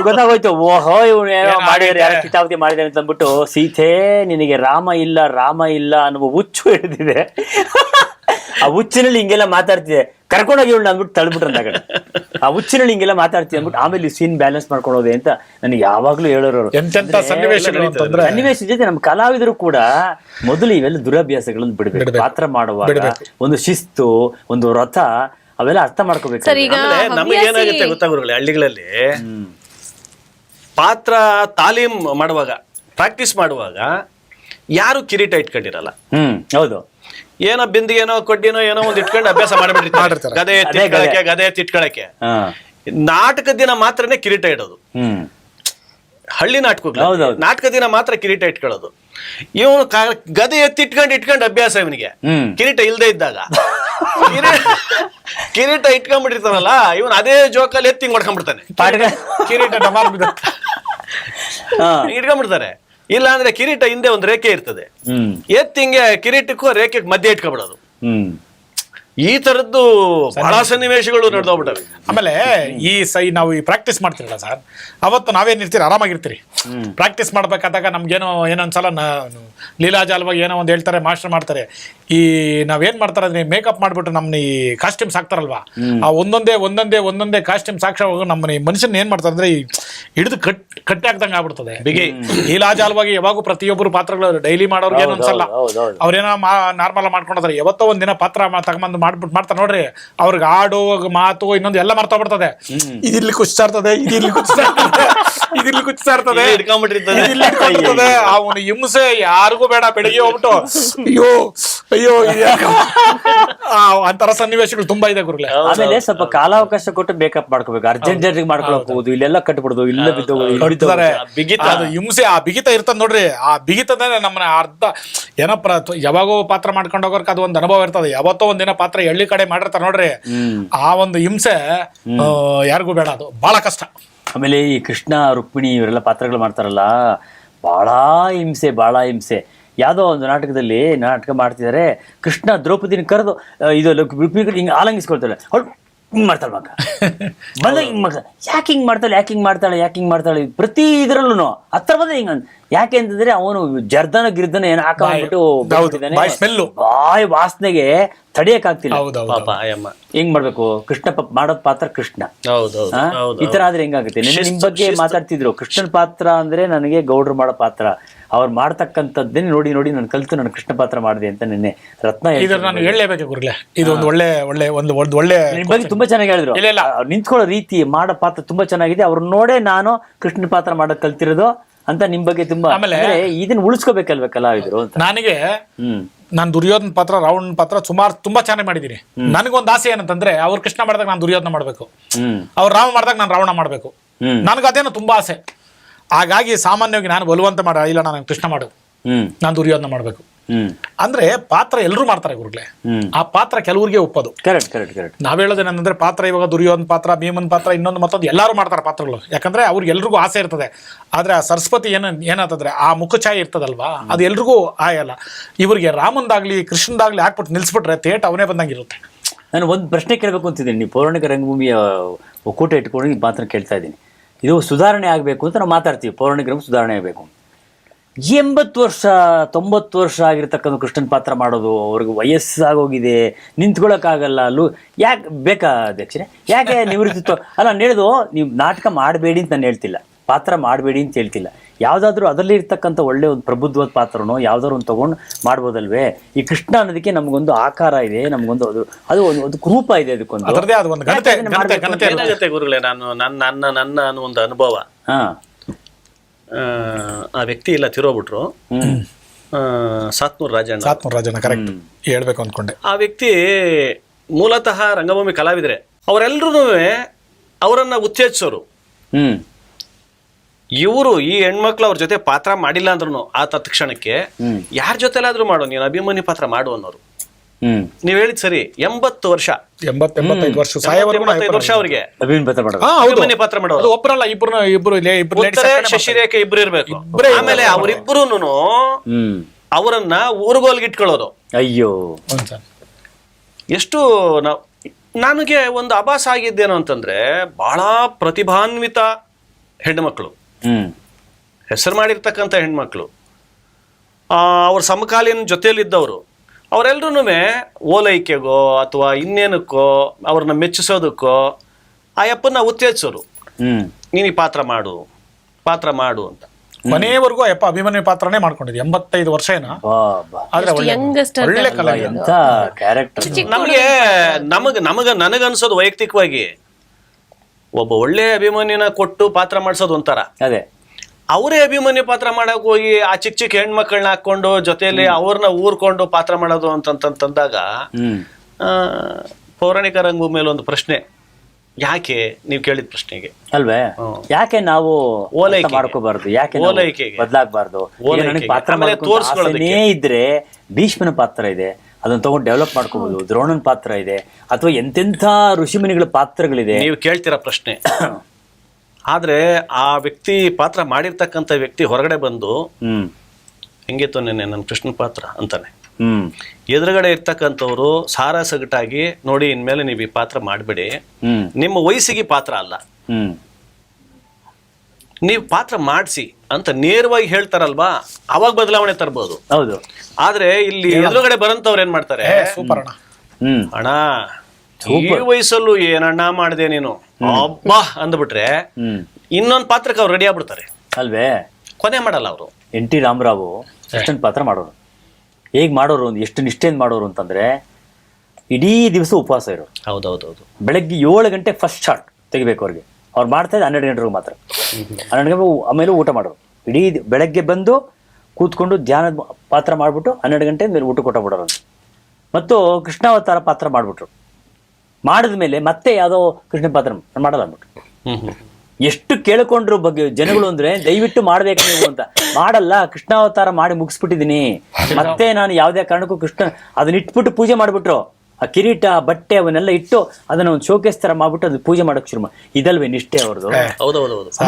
ಗೊತ್ತಾಗೋಯ್ತು. ಓಹೋ ಇವ್ನು ಏನೋ ಮಾಡಿದ್ರೆ ಯಾರೋ ಕಿತಾವತಿ ಮಾಡಿದಾರೆ ಅಂತ ಅಂದ್ಬಿಟ್ಟು ಸೀತೆ ನಿನಗೆ ರಾಮ ಇಲ್ಲ ರಾಮ ಇಲ್ಲ ಅನ್ನುವ ಹುಚ್ಚು ಹಿಡಿದಿದೆ. ಆ ಹುಚ್ಚಿನಲ್ಲಿ ಹಿಂಗೆಲ್ಲ ಮಾತಾಡ್ತಿದೆ ಕರ್ಕೊಂಡೋಗಿ ಇವಳು ಅಂದ್ಬಿಟ್ಟು ತಳ್ಬಿಟ್ರಂತ ಆ ಕಡೆ. ಆ ಹುಚ್ಚಿನಲ್ಲಿ ಹಿಂಗೆಲ್ಲ ಮಾತಾಡ್ತಿದೆ ಅಂದ್ಬಿಟ್ಟು ಆಮೇಲೆ ಸೀನ್ ಬ್ಯಾಲೆನ್ಸ್ ಮಾಡ್ಕೊಂಡು ಹೋದೆ ಅಂತ ನನಗೆ ಯಾವಾಗ್ಲೂ ಹೇಳೋರು.
ಎಂತೆಂತ ಸನ್ನಿವೇಶಗಳು ಅಂತಂದ್ರೆ
ಸನ್ನಿವೇಶ ಜೊತೆ ನಮ್ಮ ಕಲಾವಿದರು ಕೂಡ ಮೊದಲು ಇವೆಲ್ಲ ದುರಭ್ಯಾಸಗಳನ್ನು ಬಿಡಬೇಕು. ಪಾತ್ರ ಮಾಡುವಾಗ ಒಂದು ಶಿಸ್ತು ಒಂದು ವ್ರತ ಅವೆಲ್ಲ ಅರ್ಥ ಮಾಡ್ಕೋಬೇಕು
ನಮಗೆ ಏನಾಗುತ್ತೆ ಗೊತ್ತಾಗುರುಗಳೇ ಹಳ್ಳಿಗಳಲ್ಲಿ ಪಾತ್ರ ತಾಲೀಮ್ ಮಾಡುವಾಗ ಪ್ರಾಕ್ಟೀಸ್ ಮಾಡುವಾಗ ಯಾರು ಕಿರೀಟ ಇಟ್ಕೊಂಡಿರಲ್ಲ?
ಹ್ಮ್ ಹೌದು.
ಏನೋ ಬಿಂದಿಗೆನೋ ಕೊಡ್ಡಿನೋ ಏನೋ ಒಂದ್ ಇಟ್ಕೊಂಡು ಅಭ್ಯಾಸ ಮಾಡಿಬಿಟ್ಟಿರ್ತಾರೆ.
ಮಾಡಿರ್ತಾರೆ.
ಗದೆ ಎತ್ತಿ
ಅದೇ
ಇಟ್ಕೊಳಕ್ಕೆ ಗದೆ. ಎತ್ತಿ ಇಟ್ಕೊಳಕ್ಕೆ
ಹಾ.
ನಾಟಕ ದಿನ ಮಾತ್ರನೇ ಕಿರೀಟ ಇಡೋದು.
ಹ್ಮ್.
ಹಳ್ಳಿ ನಾಟಕ
ಹೌದೌದು.
ನಾಟಕ ದಿನ ಮಾತ್ರ ಕಿರೀಟ ಇಟ್ಕೊಳ್ಳೋದು. ಇವನು ಗದೆ ಎತ್ತಿ ಇಟ್ಕೊಂಡು ಇಟ್ಕೊಂಡು ಅಭ್ಯಾಸ ಇವನಿಗೆ.
ಹ್ಮ್.
ಕಿರೀಟ ಇಲ್ದೇ ಇದ್ದಾಗ. ಕಿರೀಟ ಕಿರೀಟ ಇಟ್ಕೊಂಡ್ಬಿಟ್ಟಿರ್ತಾನಲ್ಲ ಇವನು ಅದೇ ಜೋಕಲ್ಲಿ ಎತ್ತಿ ಹಿಂಗ್ ಹೊಡ್ಕೊಂಡ್ಬಿಡ್ತಾನೆ.
ಕಿರೀಟ ಡಮಾರ್ ಬಿದ್ದ
ಹಾ.
ಇಟ್ಕೊಂಡ್ಬಿಡ್ತಾರೆ ಇಲ್ಲ ಅಂದ್ರೆ ಕಿರೀಟ ಹಿಂದೆ ಒಂದು ರೇಖೆ ಇರ್ತದೆ.
ಎತ್ತಿಂಗೆ
ಎತ್ತಿ ಹಿಂಗೆ ಕಿರೀಟಕ್ಕೂ ರೇಖೆಗೆ ಮಧ್ಯೆ
ಇಟ್ಕೊಬಿಡೋದು.
ಈ ತರದ್ದು ಬಹಳ ಸನ್ನಿವೇಶಗಳು ನಡೆದೋಗ್ಬಿಟ್ಟವೆ.
ಆಮೇಲೆ ಈ ಸೈ ನಾವು ಈ ಪ್ರಾಕ್ಟೀಸ್ ಮಾಡ್ತಿರಲ್ಲ ಸರ್ ಅವತ್ತು ನಾವೇನಿರ್ತೀರಿ ಆರಾಮಾಗಿರ್ತೀರಿ? ಪ್ರಾಕ್ಟೀಸ್ ಮಾಡ್ಬೇಕಾದಾಗ ನಮ್ಗೇನೋ ಏನೊಂದ್ಸಲ ಲೀಲಾಜಾಲವಾಗಿ ಏನೋ ಒಂದು ಹೇಳ್ತಾರೆ ಮಾಸ್ಟರ್ ಮಾಡ್ತಾರೆ. ಈ ನಾವೇನ್ ಮಾಡ್ತಾರೆ ಅಂದ್ರೆ ಮೇಕಪ್ ಮಾಡ್ಬಿಟ್ಟು ನಮ್ಮನ್ನ ಈ ಕಾಸ್ಟ್ಯೂಮ್ಸ್ ಹಾಕ್ತಾರಲ್ವಾ? ಆ ಒಂದೊಂದೇ ಒಂದೊಂದೇ ಒಂದೊಂದೇ ಕಾಸ್ಟ್ಯೂಮ್ಸ್ ಹಾಕ್ಸೋವಾಗ ನಮ್ಮನ್ನ ಈ ಮನುಷ್ಯನ ಏನ್ ಮಾಡ್ತಾರೆ ಅಂದ್ರೆ ಈ ಹಿಡಿದು ಕಟ್ ಕಟ್ಟಿ ಹಾಕ್ದಂಗೆ ಆಗ್ಬಿಡ್ತದೆ. ಬಿಗಿ ಲೀಲಾಜಾಲವಾಗಿ ಯಾವಾಗೂ ಪ್ರತಿಯೊಬ್ಬರು ಪಾತ್ರಗಳು ಡೈಲಿ ಮಾಡೋರ್ಗೆ ಏನೋ ಅನ್ಸಲ್ಲ. ಅವ್ರೇನೋ ಮಾ ನಾರ್ಮಲ್ ಮಾಡ್ಕೊಂಡಿದ್ದಾರೆ ಯಾವತ್ತೋ ಒಂದ್ ದಿನ ಪಾತ್ರ ತಗೊಂಬಂದು ಮಾಡ್ಬಿಟ್ಟು ಮಾಡ್ತಾರೆ ನೋಡ್ರಿ. ಅವ್ರಿಗೆ ಹಾಡು ಮಾತು ಇನ್ನೊಂದು ಎಲ್ಲ ಮರ್ತಾ ಬಿಡ್ತದೆ. ಇದಿಲ್ಲಿ ಕುಚ್ತಾ ಇರ್ತದೆ ಇದಿಲ್ಲಿ ಕುಚ್ತಾ ಇರ್ತದೆ ಇದಿಲ್ಲಿ ಕುಚ್ತಾ ಇರ್ತದೆ. ಇದಿಲ್ಲಿ ಅವನು ಹಿಂಸೆ ಯಾರಿಗೂ ಬೇಡ ಬೆಳಿಗ್ಗೆ ಹೋಗ್ಬಿಟ್ಟು ಅಯ್ಯೋ ಅಯ್ಯೋ ಆ, ಅಂತರ ಸನ್ನಿವೇಶಗಳು ತುಂಬಾ ಇದೆ ಗುರುಗಳೇ.
ಆಮೇಲೆ ಸ್ವಲ್ಪ ಕಾಲಾವಕಾಶ ಕೊಟ್ಟು ಬೇಕಪ್ ಮಾಡ್ಕೋಬೇಕು. ಅರ್ಜೆಂಟ್ ಜರ್ಜಿಗೆ ಮಾಡ್ಕೊಳಕ್ ಹೋಗುದು ಇಲ್ಲೆಲ್ಲ ಕಟ್ಬಿಡುದು ಇಲ್ಲ.
ಬಿಗಿತ.
ಅದು ಹಿಂಸೆ ಆ ಬಿಗಿತ ಇರ್ತದ ನೋಡ್ರಿ. ಆ ಬಿಗಿತ ನಮ್ಮನ್ನ ಅರ್ಧ ಏನೋ ಪ್ರ ಯಾವಾಗೋ ಪಾತ್ರ ಮಾಡ್ಕೊಂಡು ಹೋಗೋರ್ಕ ಅದು ಒಂದು ಅನುಭವ ಇರ್ತದೆ. ಯಾವತ್ತೋ ಒಂದಿನ ದಿನ ಪಾತ್ರ ಎಳ್ಳಿ ಕಡೆ ಮಾಡಿರ್ತಾರ ನೋಡ್ರಿ. ಆ ಒಂದು ಹಿಂಸೆ ಆ, ಯಾರಿಗೂ ಬೇಡ ಅದು. ಬಹಳ ಕಷ್ಟ.
ಆಮೇಲೆ ಈ ಕೃಷ್ಣ ರುಕ್ಮಿಣಿ ಇವರೆಲ್ಲ ಪಾತ್ರಗಳು ಮಾಡ್ತಾರಲ್ಲ ಬಹಳ ಹಿಂಸೆ ಬಹಳ ಹಿಂಸೆ. ಯಾವುದೋ ಒಂದು ನಾಟಕದಲ್ಲಿ ನಾಟಕ ಮಾಡ್ತಿದ್ದಾರೆ ಕೃಷ್ಣ ದ್ರೌಪದಿನ ಕರೆದು ಇದು ರುಕ್ಮಿಣಿ ಹಿಂಗೆ ಆಲಂಗಿಸ್ಕೊಳ್ತಾರೆ. ಹಿಂಗ್ ಮಾಡ್ತಾಳ ಮಗ. ಬಂದ ಹಿಂಗ್ ಮಗ. ಯಾಕೆ ಹಿಂಗ್ ಮಾಡ್ತಾಳೆ ಯಾಕೆ ಹಿಂಗ್ ಮಾಡ್ತಾಳೆ ಯಾಕೆ ಹಿಂಗ್ ಮಾಡ್ತಾಳೆ ಪ್ರತಿ ಇದ್ರಲ್ಲೂ ಹತ್ರ ಬಂದ ಹಿಂಗ ಯಾಕೆ ಅಂತಂದ್ರೆ ಅವನು ಜರ್ದನ ಗಿರ್ದನ ಏನ್ ಹಾಕೊಂಡ್ಬಿಟ್ಟು
ಬಾಯ್ ಬಾಯಿ smell.
ಬಾಯಿ ವಾಸನೆಗೆ ತಡಿಯಕ್ ಆಗ್ತಿಲ್ಲ. ಹೆಂಗ್ ಮಾಡ್ಬೇಕು? ಕೃಷ್ಣ ಮಾಡೋದ್ ಪಾತ್ರ ಕೃಷ್ಣ. ಈ ತರ ಆದ್ರೆ ಹೆಂಗಾಗುತ್ತೆ? ನಿನ್ನೆ ನಿಮ್ ಬಗ್ಗೆ ಮಾತಾಡ್ತಿದ್ರು. ಕೃಷ್ಣನ್ ಪಾತ್ರ ಅಂದ್ರೆ ನನಗೆ ಗೌಡ್ರು ಮಾಡೋ ಪಾತ್ರ. ಅವ್ರು ಮಾಡ್ತಕ್ಕಂಥದ್ದನ್ನೇ ನೋಡಿ ನೋಡಿ ನಾನು ಕಲಿತು ನಾನು ಕೃಷ್ಣ ಪಾತ್ರ ಮಾಡಿದೆ ಅಂತ ನಿನ್ನೆ ರತ್ನ.
ನಾನು ಹೇಳಲೇಬೇಕು ಗುರುಗಳೇ. ಇದು ಒಂದು ಒಳ್ಳೆ ಒಳ್ಳೆ ಒಂದು ಒಂದು ಒಳ್ಳೆ
ನಿಮ್ ಬಗ್ಗೆ ತುಂಬಾ ಚೆನ್ನಾಗಿ ಹೇಳಿದ್ರು.
ಇಲ್ಲ, ಇಲ್ಲ.
ಅವ್ರು ನಿಂತ್ಕೊಳ್ಳೋ ರೀತಿ ಮಾಡೋ ಪಾತ್ರ ತುಂಬಾ ಚೆನ್ನಾಗಿದೆ. ಅವ್ರನ್ನ ನೋಡೇ ನಾನು ಕೃಷ್ಣ ಪಾತ್ರ ಮಾಡೋದ್ ಕಲ್ತಿರೋದು ಅಂತ ನಿಮ್ ಬಗ್ಗೆ ತುಂಬಾ
ಆಮೇಲೆ-
ಇದನ್ನ ಉಳಿಸ್ಕೋಬೇಕಲ್ವ ಕಲಾವಿದರು ಅಂತ?
ನನಗೆ ನಾನು ದುರ್ಯೋಧನ ಪಾತ್ರ ರಾವಣ್ ಪಾತ್ರ ಸುಮಾರು ತುಂಬಾ ಚೆನ್ನಾಗಿ ಮಾಡಿದೀನಿ. ನನಗೊಂದು ಆಸೆ ಏನಂತಂದ್ರೆ ಅವ್ರು ಕೃಷ್ಣ ಮಾಡಿದಾಗ ನಾನು ದುರ್ಯೋಧನ ಮಾಡಬೇಕು. ಅವ್ರು ರಾಮ ಮಾಡಿದಾಗ ನಾನು ರಾವಣ ಮಾಡಬೇಕು. ನನಗೆ ಅದೇನೋ ತುಂಬಾ ಆಸೆ. ಹಾಗಾಗಿ ಸಾಮಾನ್ಯವಾಗಿ ನಾನು ಬಲವಂತ ಮಾಡ ಇಲ್ಲ ನಾನು ಕೃಷ್ಣ ಮಾಡು. ನಾನು ದುರ್ಯೋಧನ ಮಾಡಬೇಕು. ಅಂದ್ರೆ ಪಾತ್ರ ಎಲ್ಲರೂ ಮಾಡ್ತಾರೆ ಗುರುಗಳೇ. ಆ ಪಾತ್ರ ಕೆಲವರಿಗೆ ಒಪ್ಪೋದು.
ಕರೆಕ್ಟ್ ಕರೆಕ್ಟ್ ಕರೆಕ್ಟ್
ನಾವ್ ಹೇಳೋದೇನಂದ್ರೆ ಪಾತ್ರ ಇವಾಗ ದುರ್ಯೋಧನ ಪಾತ್ರ ಭೀಮನ್ ಪಾತ್ರ ಇನ್ನೊಂದು ಮತ್ತೊಂದು ಎಲ್ಲರೂ ಮಾಡ್ತಾರೆ ಪಾತ್ರಗಳು. ಯಾಕಂದ್ರೆ ಅವ್ರಿಗೆ ಎಲ್ರಿಗೂ ಆಸೆ ಇರ್ತದೆ. ಆದ್ರೆ ಆ ಸರಸ್ವತಿ ಏನ ಏನಾಗ್ತದ್ರೆ ಆ ಮುಖಛಾಯೆ ಇರ್ತದಲ್ವಾ? ಅದು ಎಲ್ರಿಗೂ ಆಯಲ್ಲ ಇವರಿಗೆ ರಾಮಂದಾಗ್ಲಿ ಕೃಷ್ಣದಾಗ್ಲಿ ಹಾಕ್ಬಿಟ್ಟು ನಿಲ್ಸ್ಬಿಟ್ರೆ ತೇಟ್ ಅವನೇ ಬಂದಂಗಿರುತ್ತೆ
ನಾನು ಒಂದು ಪ್ರಶ್ನೆ ಕೇಳಬೇಕು ಅಂತಿದ್ದೀನಿ. ನೀವು ಪೌರಾಣಿಕ ರಂಗಭೂಮಿಯ ಒಕ್ಕೂಟ ಇಟ್ಕೊಂಡು ಈ ಪಾತ್ರ ಕೇಳ್ತಾ ಇದ್ದೀನಿ. ಇದು ಸುಧಾರಣೆ ಆಗಬೇಕು ಅಂತ ನಾವು ಮಾತಾಡ್ತೀವಿ. ಪೌರಾಣಿಕ ಸುಧಾರಣೆ ಆಗಬೇಕು. ಎಂಬತ್ತು ವರ್ಷ, ತೊಂಬತ್ತು ವರ್ಷ ಆಗಿರ್ತಕ್ಕಂಥ ಕೃಷ್ಣನ ಪಾತ್ರ ಮಾಡೋದು, ಅವ್ರಿಗೆ ವಯಸ್ಸಾಗೋಗಿದೆ ನಿಂತ್ಕೊಳ್ಳೋಕ್ಕಾಗಲ್ಲ ಅಲ್ಲೂ ಯಾಕೆ, ಬೇಕಾ ಅಧ್ಯಕ್ಷರೇ? ಯಾಕೆ ನಿವೃತ್ತಿತ್ವ? ಅಲ್ಲ, ನಾನು ಹೇಳೋದು, ನೀವು ನಾಟಕ ಮಾಡಬೇಡಿ ಅಂತ ನಾನು ಹೇಳ್ತಿಲ್ಲ. ಪಾತ್ರ ಮಾಡಬೇಡಿ ಅಂತ ಹೇಳ್ತಿಲ್ಲ. ಯಾವುದಾದ್ರೂ ಅದರಲ್ಲಿ ಇರ್ತಕ್ಕಂಥ ಒಳ್ಳೆ ಒಂದು ಪ್ರಬುದ್ಧವಾದ ಪಾತ್ರನೋ ಯಾವುದಾದ್ರು ಒಂದು ತೊಗೊಂಡು ಮಾಡ್ಬೋದಲ್ವೇ? ಈ ಕೃಷ್ಣ ಅನ್ನೋದಕ್ಕೆ ನಮಗೊಂದು ಆಕಾರ ಇದೆ ನಮಗೊಂದು ಅದು ಅದು ಒಂದು ಒಂದು ರೂಪ ಇದೆ ಅದಕ್ಕೊಂದು.
ಏನಾಗುತ್ತೆ ಗುರುಗಳೇ ನಾನು ನನ್ನ ನನ್ನ ನನ್ನ ಅನ್ನೋ ಒಂದು ಅನುಭವ.
ಹಾ.
ಆ, ಆ ವ್ಯಕ್ತಿ ಇಲ್ಲ ತಿರೋಬಿಟ್ರು.
ಹ್ಮ್.
ಆ, ಸಾತ್ನೂರ್ ರಾಜಣ್ಣ.
ಸಾತ್ಮೂರ್ ರಾಜನ ಕರೆಕ್ಟ್ ಹೇಳ್ಬೇಕು ಅನ್ಕೊಂಡೆ.
ಆ ವ್ಯಕ್ತಿ ಮೂಲತಃ ರಂಗಭೂಮಿ ಕಲಾವಿದ್ರೆ ಅವರೆಲ್ಲರೂ ಅವರನ್ನ ಉತ್ತೇಜಿಸೋರು.
ಹ್ಮ್.
ಇವರು ಈ ಹೆಣ್ಮಕ್ಳು ಅವ್ರ ಜೊತೆ ಪಾತ್ರ ಮಾಡಿಲ್ಲ ಅಂದ್ರು ಆ ತತ್ಕ್ಷಣಕ್ಕೆ. ಯಾರ ಜೊತೆಲಾದ್ರೂ ಮಾಡು ನೀನು ಅಭಿಮಾನಿ ಪಾತ್ರ ಮಾಡು ಅನ್ನೋರು. ನೀವ್ ಹೇಳಿದ್ ಸರಿ ಎಂಬತ್ತು ವರ್ಷ.
ಎಂಬತ್ ಎಂಬತ್ತೈದು ವರ್ಷ
ಎಂಬತ್ತೈದು ವರ್ಷ ಅವ್ರಿಗೆ.
ಅಭಿಮಾನಿ ಪಾತ್ರ ಮಾಡೋದು.
ಒಬ್ಬರಲ್ಲ ಇಬ್ರು ಇಬ್ರು
ಶಶಿರೇಖೆ ಇಬ್ರು ಇರ್ಬೇಕು.
ಇಬ್ರೇ
ಆಮೇಲೆ ಅವರಿಬ್ರು
ಹ್ಮ್.
ಅವರನ್ನ ಊರುಗೋಲ್ಗೆ ಇಟ್ಕೊಳ್ಳೋದು
ಅಯ್ಯೋ.
ಎಷ್ಟು ನಾವು ನನಗೆ ಒಂದು ಅಭಾಸ ಆಗಿದ್ದೇನು ಅಂತಂದ್ರೆ ಬಹಳ ಪ್ರತಿಭಾನ್ವಿತ
ಹೆಣ್ಮಕ್ಳು.
ಹೆಸರು ಮಾಡಿರ್ತಕ್ಕಂಥ ಹೆಣ್ಮಕ್ಳು. ಆ, ಅವ್ರ ಸಮಕಾಲೀನ ಜೊತೆಯಲ್ಲಿದ್ದವರು. ಅವರೆಲ್ಲರೂ ಓಲೈಕೆಗೋ ಅಥವಾ ಇನ್ನೇನಕ್ಕೋ ಅವ್ರನ್ನ ಮೆಚ್ಚಿಸೋದಕ್ಕೋ ಆ ಯಪ್ಪನ್ನ ಉತ್ತೇಜಿಸೋರು.
ಹ್ಮ್.
ನೀನು ಈ ಪಾತ್ರ ಮಾಡು ಪಾತ್ರ ಮಾಡು ಅಂತ.
ಮನೆಯವರೆಗೂ ಅಯ್ಯಪ್ಪ ಅಭಿಮನ್ಯು ಪಾತ್ರನೇ ಮಾಡ್ಕೊಂಡಿದ್ದೆ. ಎಂಬತ್ತೈದು ವರ್ಷ ಏನ? ಒಳ್ಳೆ
ನಮಗ ನಮಗ ನನಗನ್ಸೋದು ವೈಯಕ್ತಿಕವಾಗಿ. ಒಬ್ಬ ಒಳ್ಳೆ ಅಭಿಮಾನಿನ ಕೊಟ್ಟು ಪಾತ್ರ ಮಾಡಿಸೋದು ಒಂಥರ.
ಅದೇ.
ಅವರೇ ಅಭಿಮಾನಿ ಪಾತ್ರ ಮಾಡಕ್ ಹೋಗಿ ಆ ಚಿಕ್ಕ ಚಿಕ್ಕ ಹೆಣ್ಮಕ್ಳನ್ನ ಹಾಕೊಂಡು ಜೊತೆಯಲ್ಲಿ ಅವ್ರನ್ನ ಊರ್ಕೊಂಡು ಪಾತ್ರ ಮಾಡೋದು ಅಂತಂತಂದಾಗ
ಪೌರಾಣಿಕ
ಆ, ಪೌರಾಣಿಕ ರಂಗಭೂಮಿಯಲ್ಲಿ ಒಂದು ಪ್ರಶ್ನೆ. ಯಾಕೆ? ನೀವು ಕೇಳಿದ ಪ್ರಶ್ನೆಗೆ.
ಅಲ್ವೇ? ಯಾಕೆ ನಾವು
ಓಲೈಕೆ.
ಅರ್ಥ ಮಾಡ್ಕೋಬಾರ್ದು? ಯಾಕೆ
ಓಲೈಕೆಗೆ.
ಬದಲಾಗಬಾರ್ದು? ನನಗೆ. ಪಾತ್ರ
ಆಮೇಲೆ
ಮಾಡ್ಕೊಂಡು
ತೋರ್ಸ್ಕೊಳ್ಳೋದಕ್ಕೆ.
ಆಸೆನೇ ಇದ್ರೆ ಭೀಷ್ಮನ ಪಾತ್ರ ಇದೆ. ಅದನ್ನ ತಗೊಂಡು ಡೆವಲಪ್ ಮಾಡ್ಕೋಬಹುದು ದ್ರೋಣನ ಪಾತ್ರ ಇದೆ. ಅಥವಾ ಎಂತೆಂಥ ಋಷಿಮುನಿಗಳ ಪಾತ್ರಗಳಿದೆ.
ನೀವು ಕೇಳ್ತೀರಾ ಪ್ರಶ್ನೆ? ಆದ್ರೆ ಆ ವ್ಯಕ್ತಿ ಪಾತ್ರ ಮಾಡಿರ್ತಕ್ಕಂಥ ವ್ಯಕ್ತಿ ಹೊರಗಡೆ ಬಂದು
ಹ್ಮ್.
ಹೆಂಗಿತ್ತು ನಿನ್ನೆ ನನ್ನ ಕೃಷ್ಣನ್ ಪಾತ್ರ ಅಂತಾನೆ.
ಹ್ಮ್.
ಎದುರುಗಡೆ ಇರ್ತಕ್ಕಂಥವ್ರು ಸಾರ ಸಗಟಾಗಿ ನೋಡಿ ಇನ್ಮೇಲೆ ನೀವು ಈ ಪಾತ್ರ ಮಾಡಬೇಡಿ.
ಹ್ಮ್.
ನಿಮ್ಮ ವಯಸ್ಸಿಗೆ ಪಾತ್ರ ಅಲ್ಲ.
ಹ್ಮ್.
ನೀವು ಪಾತ್ರ ಮಾಡಿಸಿ ಅಂತ ನೇರವಾಗಿ ಹೇಳ್ತಾರಲ್ವಾ? ಅವಾಗ ಬದಲಾವಣೆ ತರ್ಬೋದು.
ಹೌದು.
ಆದ್ರೆ ಇಲ್ಲಿ ಎದುರುಗಡೆ ಬರಂತವ್ರು ಏನ್ ಮಾಡ್ತಾರೆ?
ಸೂಪರ್ ಅಣ್ಣ.
ಹ್ಮ್.
ಅಣ್ಣ ಈ ವಯಸ್ಸಲ್ಲೂ ಏನಣ್ಣ ಮಾಡಿದೆ ನೀನು? ಅಬ್ಬಾ ಅಂದ್ಬಿಟ್ರೆ ಇನ್ನೊಂದ್ ಪಾತ್ರಕ್ಕೆ ಅವ್ರು ರೆಡಿ ಆಗ್ಬಿಡ್ತಾರೆ.
ಅಲ್ವೇ?
ಕೊನೆ ಮಾಡಲ್ಲ ಅವರು.
ಎನ್ ಟಿ ರಾಮರಾವು ಎಷ್ಟೊಂದು ಪಾತ್ರ ಮಾಡೋರು. ಹೇಗ್ ಮಾಡೋರು ಎಷ್ಟು ನಿಷ್ಠೆಯಿಂದ ಮಾಡೋರು ಅಂತಂದ್ರೆ ಇಡೀ ದಿವಸ ಉಪವಾಸ ಇರೋರು.
ಹೌದೌದೌದು.
ಬೆಳಗ್ಗೆ ಏಳು ಗಂಟೆ ಫಸ್ಟ್ ಶಾಟ್ ತೆಗಿಬೇಕು ಅವ್ರಿಗೆ. ಅವ್ರು ಮಾಡ್ತಾ ಇದ್ದ ಹನ್ನೆರಡು ಗಂಟೆಗೂ ಮಾತ್ರ. ಹನ್ನೆರಡು ಗಂಟೆ ಆಮೇಲೆ ಊಟ ಮಾಡೋರು ಇಡೀ ಬೆಳಗ್ಗೆ ಬಂದು ಕೂತ್ಕೊಂಡು ಧ್ಯಾನದ ಪಾತ್ರ ಮಾಡಿಬಿಟ್ಟು ಹನ್ನೆರಡು ಗಂಟೆ ಮೇಲೆ ಊಟ ಕೊಟ್ಟ ಬಿಡೋರು ಅಂತ ಮತ್ತು ಕೃಷ್ಣಾವತಾರ ಪಾತ್ರ ಮಾಡಿಬಿಟ್ರು. ಮಾಡಿದ ಮೇಲೆ ಮತ್ತೆ ಯಾವುದೋ ಕೃಷ್ಣ ಪಾತ್ರ ಮಾಡಲ್ಲ
ಹ್ಮ್.
ಎಷ್ಟು ಕೇಳ್ಕೊಂಡ್ರು ಬಗ್ಗೆ ಜನಗಳು ಅಂದ್ರೆ ದಯವಿಟ್ಟು ಮಾಡ್ಬೇಕು ನೀವು ಅಂತ. ಮಾಡಲ್ಲ ಕೃಷ್ಣಾವತಾರ ಮಾಡಿ ಮುಗಿಸ್ಬಿಟ್ಟಿದ್ದೀನಿ. ಮತ್ತೆ ನಾನು ಯಾವುದೇ ಕಾರಣಕ್ಕೂ ಕೃಷ್ಣ ಅದನ್ನ ಇಟ್ಬಿಟ್ಟು ಪೂಜೆ ಮಾಡ್ಬಿಟ್ರು. ಆ ಕಿರೀಟ ಬಟ್ಟೆ ಅವನ್ನೆಲ್ಲ ಇಟ್ಟು ಅದನ್ನ ಒಂದು ಶೋಕೇಸ್ ತರ ಮಾಡ್ಬಿಟ್ಟು ಅದು ಪೂಜೆ ಮಾಡಕ್ ಶುರು ಮಾಡಿ ಇದಲ್ವೇ ನಿಷ್ಠೆ ಅವ್ರದ್ದು?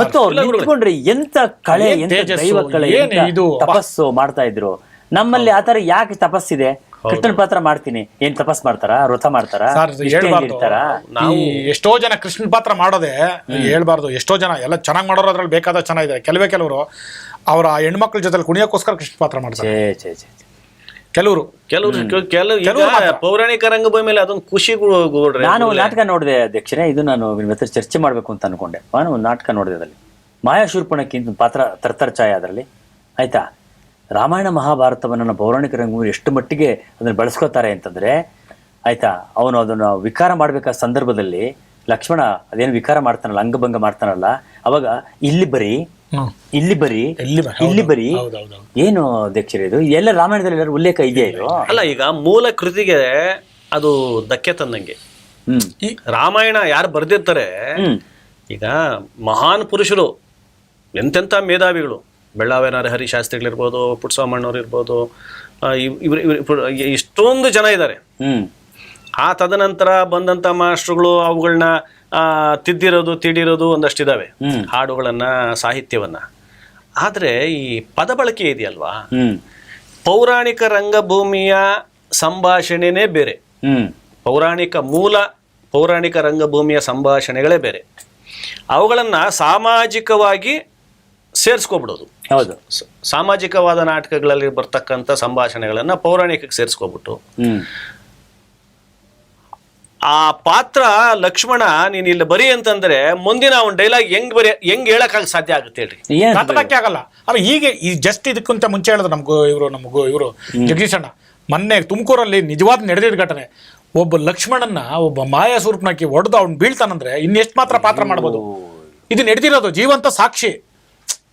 ಮತ್ತು ಅವ್ರು ನಿಂತ್ಕೊಂಡ್ರೆ ಎಂತ ಕಳೆ ಎಂತ ದೈವ ಕಳೆ
ಏನ್
ಎಂತ
ಇದು?
ತಪಸ್ಸು ಮಾಡ್ತಾ ಇದ್ರು. ನಮ್ಮಲ್ಲಿ ಆತರ ಯಾಕೆ ತಪಸ್ಸಿದೆ? ಕೃಷ್ಣನ್ ಪಾತ್ರ ಮಾಡ್ತೀನಿ. ಏನ್ ತಪಸ್ ಮಾಡ್ತಾರಾ? ವ್ರತ ಮಾಡ್ತಾರಾ?
ಈ ಎಷ್ಟೋ ಜನ ಕೃಷ್ಣನ್ ಪಾತ್ರ ಮಾಡೋದೇ ಹೇಳ್ಬಾರ್ದು. ಎಷ್ಟೋ ಜನ ಎಲ್ಲ ಚೆನ್ನಾಗಿ ಮಾಡೋರು ಅದ್ರಲ್ಲಿ ಬೇಕಾದ ಚೆನ್ನಾಗಿದೆ ಕೆಲವೇ ಕೆಲವರು ಅವರ ಹೆಣ್ಮಕ್ಳ ಜೊತೆ ಕುಣಿಯೋಕ್ಕೋಸ್ಕರ ಕೃಷ್ಣ ಪಾತ್ರ ಮಾಡ್ತಾರೆ.
ಛೇ ಛೇ ಛೇ ಛೇ.
ಕೆಲವರು.
ಕೆಲವರು ಕೆಲವು ಪೌರಾಣಿಕ ರಂಗಭೂಮಿ ಮೇಲೆ ಅದೊಂದು ಖುಷಿ
ನಾನು ನಾಟಕ ನೋಡಿದೆ ಅಧ್ಯಕ್ಷರೇ ಇದು ನಾನು ನಿಮ್ಮ ಹತ್ರ ಚರ್ಚೆ ಮಾಡಬೇಕು ಅಂತ ಅನ್ಕೊಂಡೆ. ನಾನು ನಾಟಕ ನೋಡಿದೆ ಅದರಲ್ಲಿ. ಮಾಯಾಶೂರ್ಪಣಕ್ಕಿಂತ ಪಾತ್ರ ತರ್ತರ್ ಛಾಯ ಅದರಲ್ಲಿ. ಆಯ್ತಾ? ರಾಮಾಯಣ ಮಹಾಭಾರತವನ್ನು ಪೌರಾಣಿಕ ರಂಗಭೂಮಿ ಎಷ್ಟು ಮಟ್ಟಿಗೆ ಅದನ್ನ ಬಳಸ್ಕೋತಾರೆ ಅಂತಂದ್ರೆ ಆಯ್ತಾ? ಅವನು ಅದನ್ನ ವಿಕಾರ ಮಾಡಬೇಕಾದ ಸಂದರ್ಭದಲ್ಲಿ ಲಕ್ಷ್ಮಣ ಅದೇನು ವಿಕಾರ ಮಾಡ್ತಾನಲ್ಲ ಅಂಗಭಂಗ ಮಾಡ್ತಾನಲ್ಲ ಅವಾಗ ಇಲ್ಲಿ ಬರೀ. ಇಲ್ಲಿ ಬರಿ
ಇಲ್ಲಿ ಬರಿ
ಇಲ್ಲಿ ಬರೀ
ಹೌದೌದು
ಏನು ಅಧ್ಯಕ್ಷರೇ ಇದು? ಎಲ್ಲ ರಾಮಾಯಣದಲ್ಲಿ ಎಲ್ಲರೂ ಉಲ್ಲೇಖ ಇದೆಯಾ ಇದು?
ಅಲ್ಲ ಈಗ ಮೂಲ ಕೃತಿಗೆ ಅದು ಧಕ್ಕೆ ತಂದಂಗೆ. ರಾಮಾಯಣ ಯಾರು ಬರ್ದಿರ್ತಾರೆ?
ಹ್ಮ್.
ಈಗ ಮಹಾನ್ ಪುರುಷರು ಎಂತೆಂಥ ಮೇಧಾವಿಗಳು. ಬೆಳ್ಳಾವೆ ನರಹರಿ ಶಾಸ್ತ್ರಿಗಳಿರ್ಬೋದು ಪುಟ್ಸ್ವಾಮಣ್ಣವ್ರು ಇರ್ಬೋದು ಇವ್ರ ಇವ್ರ ಇಷ್ಟೊಂದು ಜನ ಇದ್ದಾರೆ.
ಹ್ಮ್.
ಆ ತದನಂತರ ಬಂದಂಥ ಮಾಸ್ಟ್ರುಗಳು ಅವುಗಳನ್ನ ತಿದ್ದಿರೋದು ತಿಡಿರೋದು ಒಂದಷ್ಟಿದಾವೆ. ಹಾಡುಗಳನ್ನ ಸಾಹಿತ್ಯವನ್ನ. ಆದರೆ ಈ ಪದ ಬಳಕೆ ಇದೆಯಲ್ವಾ? ಪೌರಾಣಿಕ ರಂಗಭೂಮಿಯ ಸಂಭಾಷಣೆನೇ ಬೇರೆ. ಪೌರಾಣಿಕ ಮೂಲ ಪೌರಾಣಿಕ ರಂಗಭೂಮಿಯ ಸಂಭಾಷಣೆಗಳೇ ಬೇರೆ. ಅವುಗಳನ್ನು ಸಾಮಾಜಿಕವಾಗಿ ಸೇರಿಸ್ಕೊಬಿಡೋದು.
ಹೌದು.
ಸಾಮಾಜಿಕವಾದ ನಾಟಕಗಳಲ್ಲಿ ಬರ್ತಕ್ಕಂಥ ಸಂಭಾಷಣೆಗಳನ್ನು ಪೌರಾಣಿಕಕ್ಕೆ ಸೇರಿಸ್ಕೊಬಿಟ್ಟು. ಆ ಪಾತ್ರ ಲಕ್ಷ್ಮಣ ನೀನ್ ಇಲ್ಲಿ ಬರಿ ಅಂತಂದ್ರೆ ಮುಂದಿನ ಒಂದು ಡೈಲಾಗ್ ಹೆಂಗ್ ಬರಿ ಹೆಂಗ್ ಹೇಳಕ್ಕಾಗ ಸಾಧ್ಯ ಆಗುತ್ತೆ ಹೇಳ್ರಿ.
ಮಾತಾಡಕ್ಕೆ ಆಗಲ್ಲ. ಅಲ್ಲ ಹೀಗೆ ಈ ಜಸ್ಟ್ ಇದಕ್ಕಿಂತ ಮುಂಚೆ ಹೇಳಿದ್ರು ನಮ್ಗ ಇವರು ನಮಗೂ ಇವರು ಜಗದೀಶ್ ಅಣ್ಣ ಮೊನ್ನೆ ತುಮಕೂರಲ್ಲಿ ನಿಜವಾದ ನಡೆದಿದ್ದ ಘಟನೆ. ಒಬ್ಬ ಲಕ್ಷ್ಮಣನ್ನ ಒಬ್ಬ ಮಾಯಾ ಸ್ವರೂಪನಾಕಿ ಒಡೆದು ಅವ್ನು ಬೀಳ್ತಾನಂದ್ರೆ ಇನ್ನೆಷ್ಟು ಮಾತ್ರ ಪಾತ್ರ ಮಾಡ್ಬೋದು. ಇದು ನಡೆದಿರೋದು ಜೀವಂತ ಸಾಕ್ಷಿ.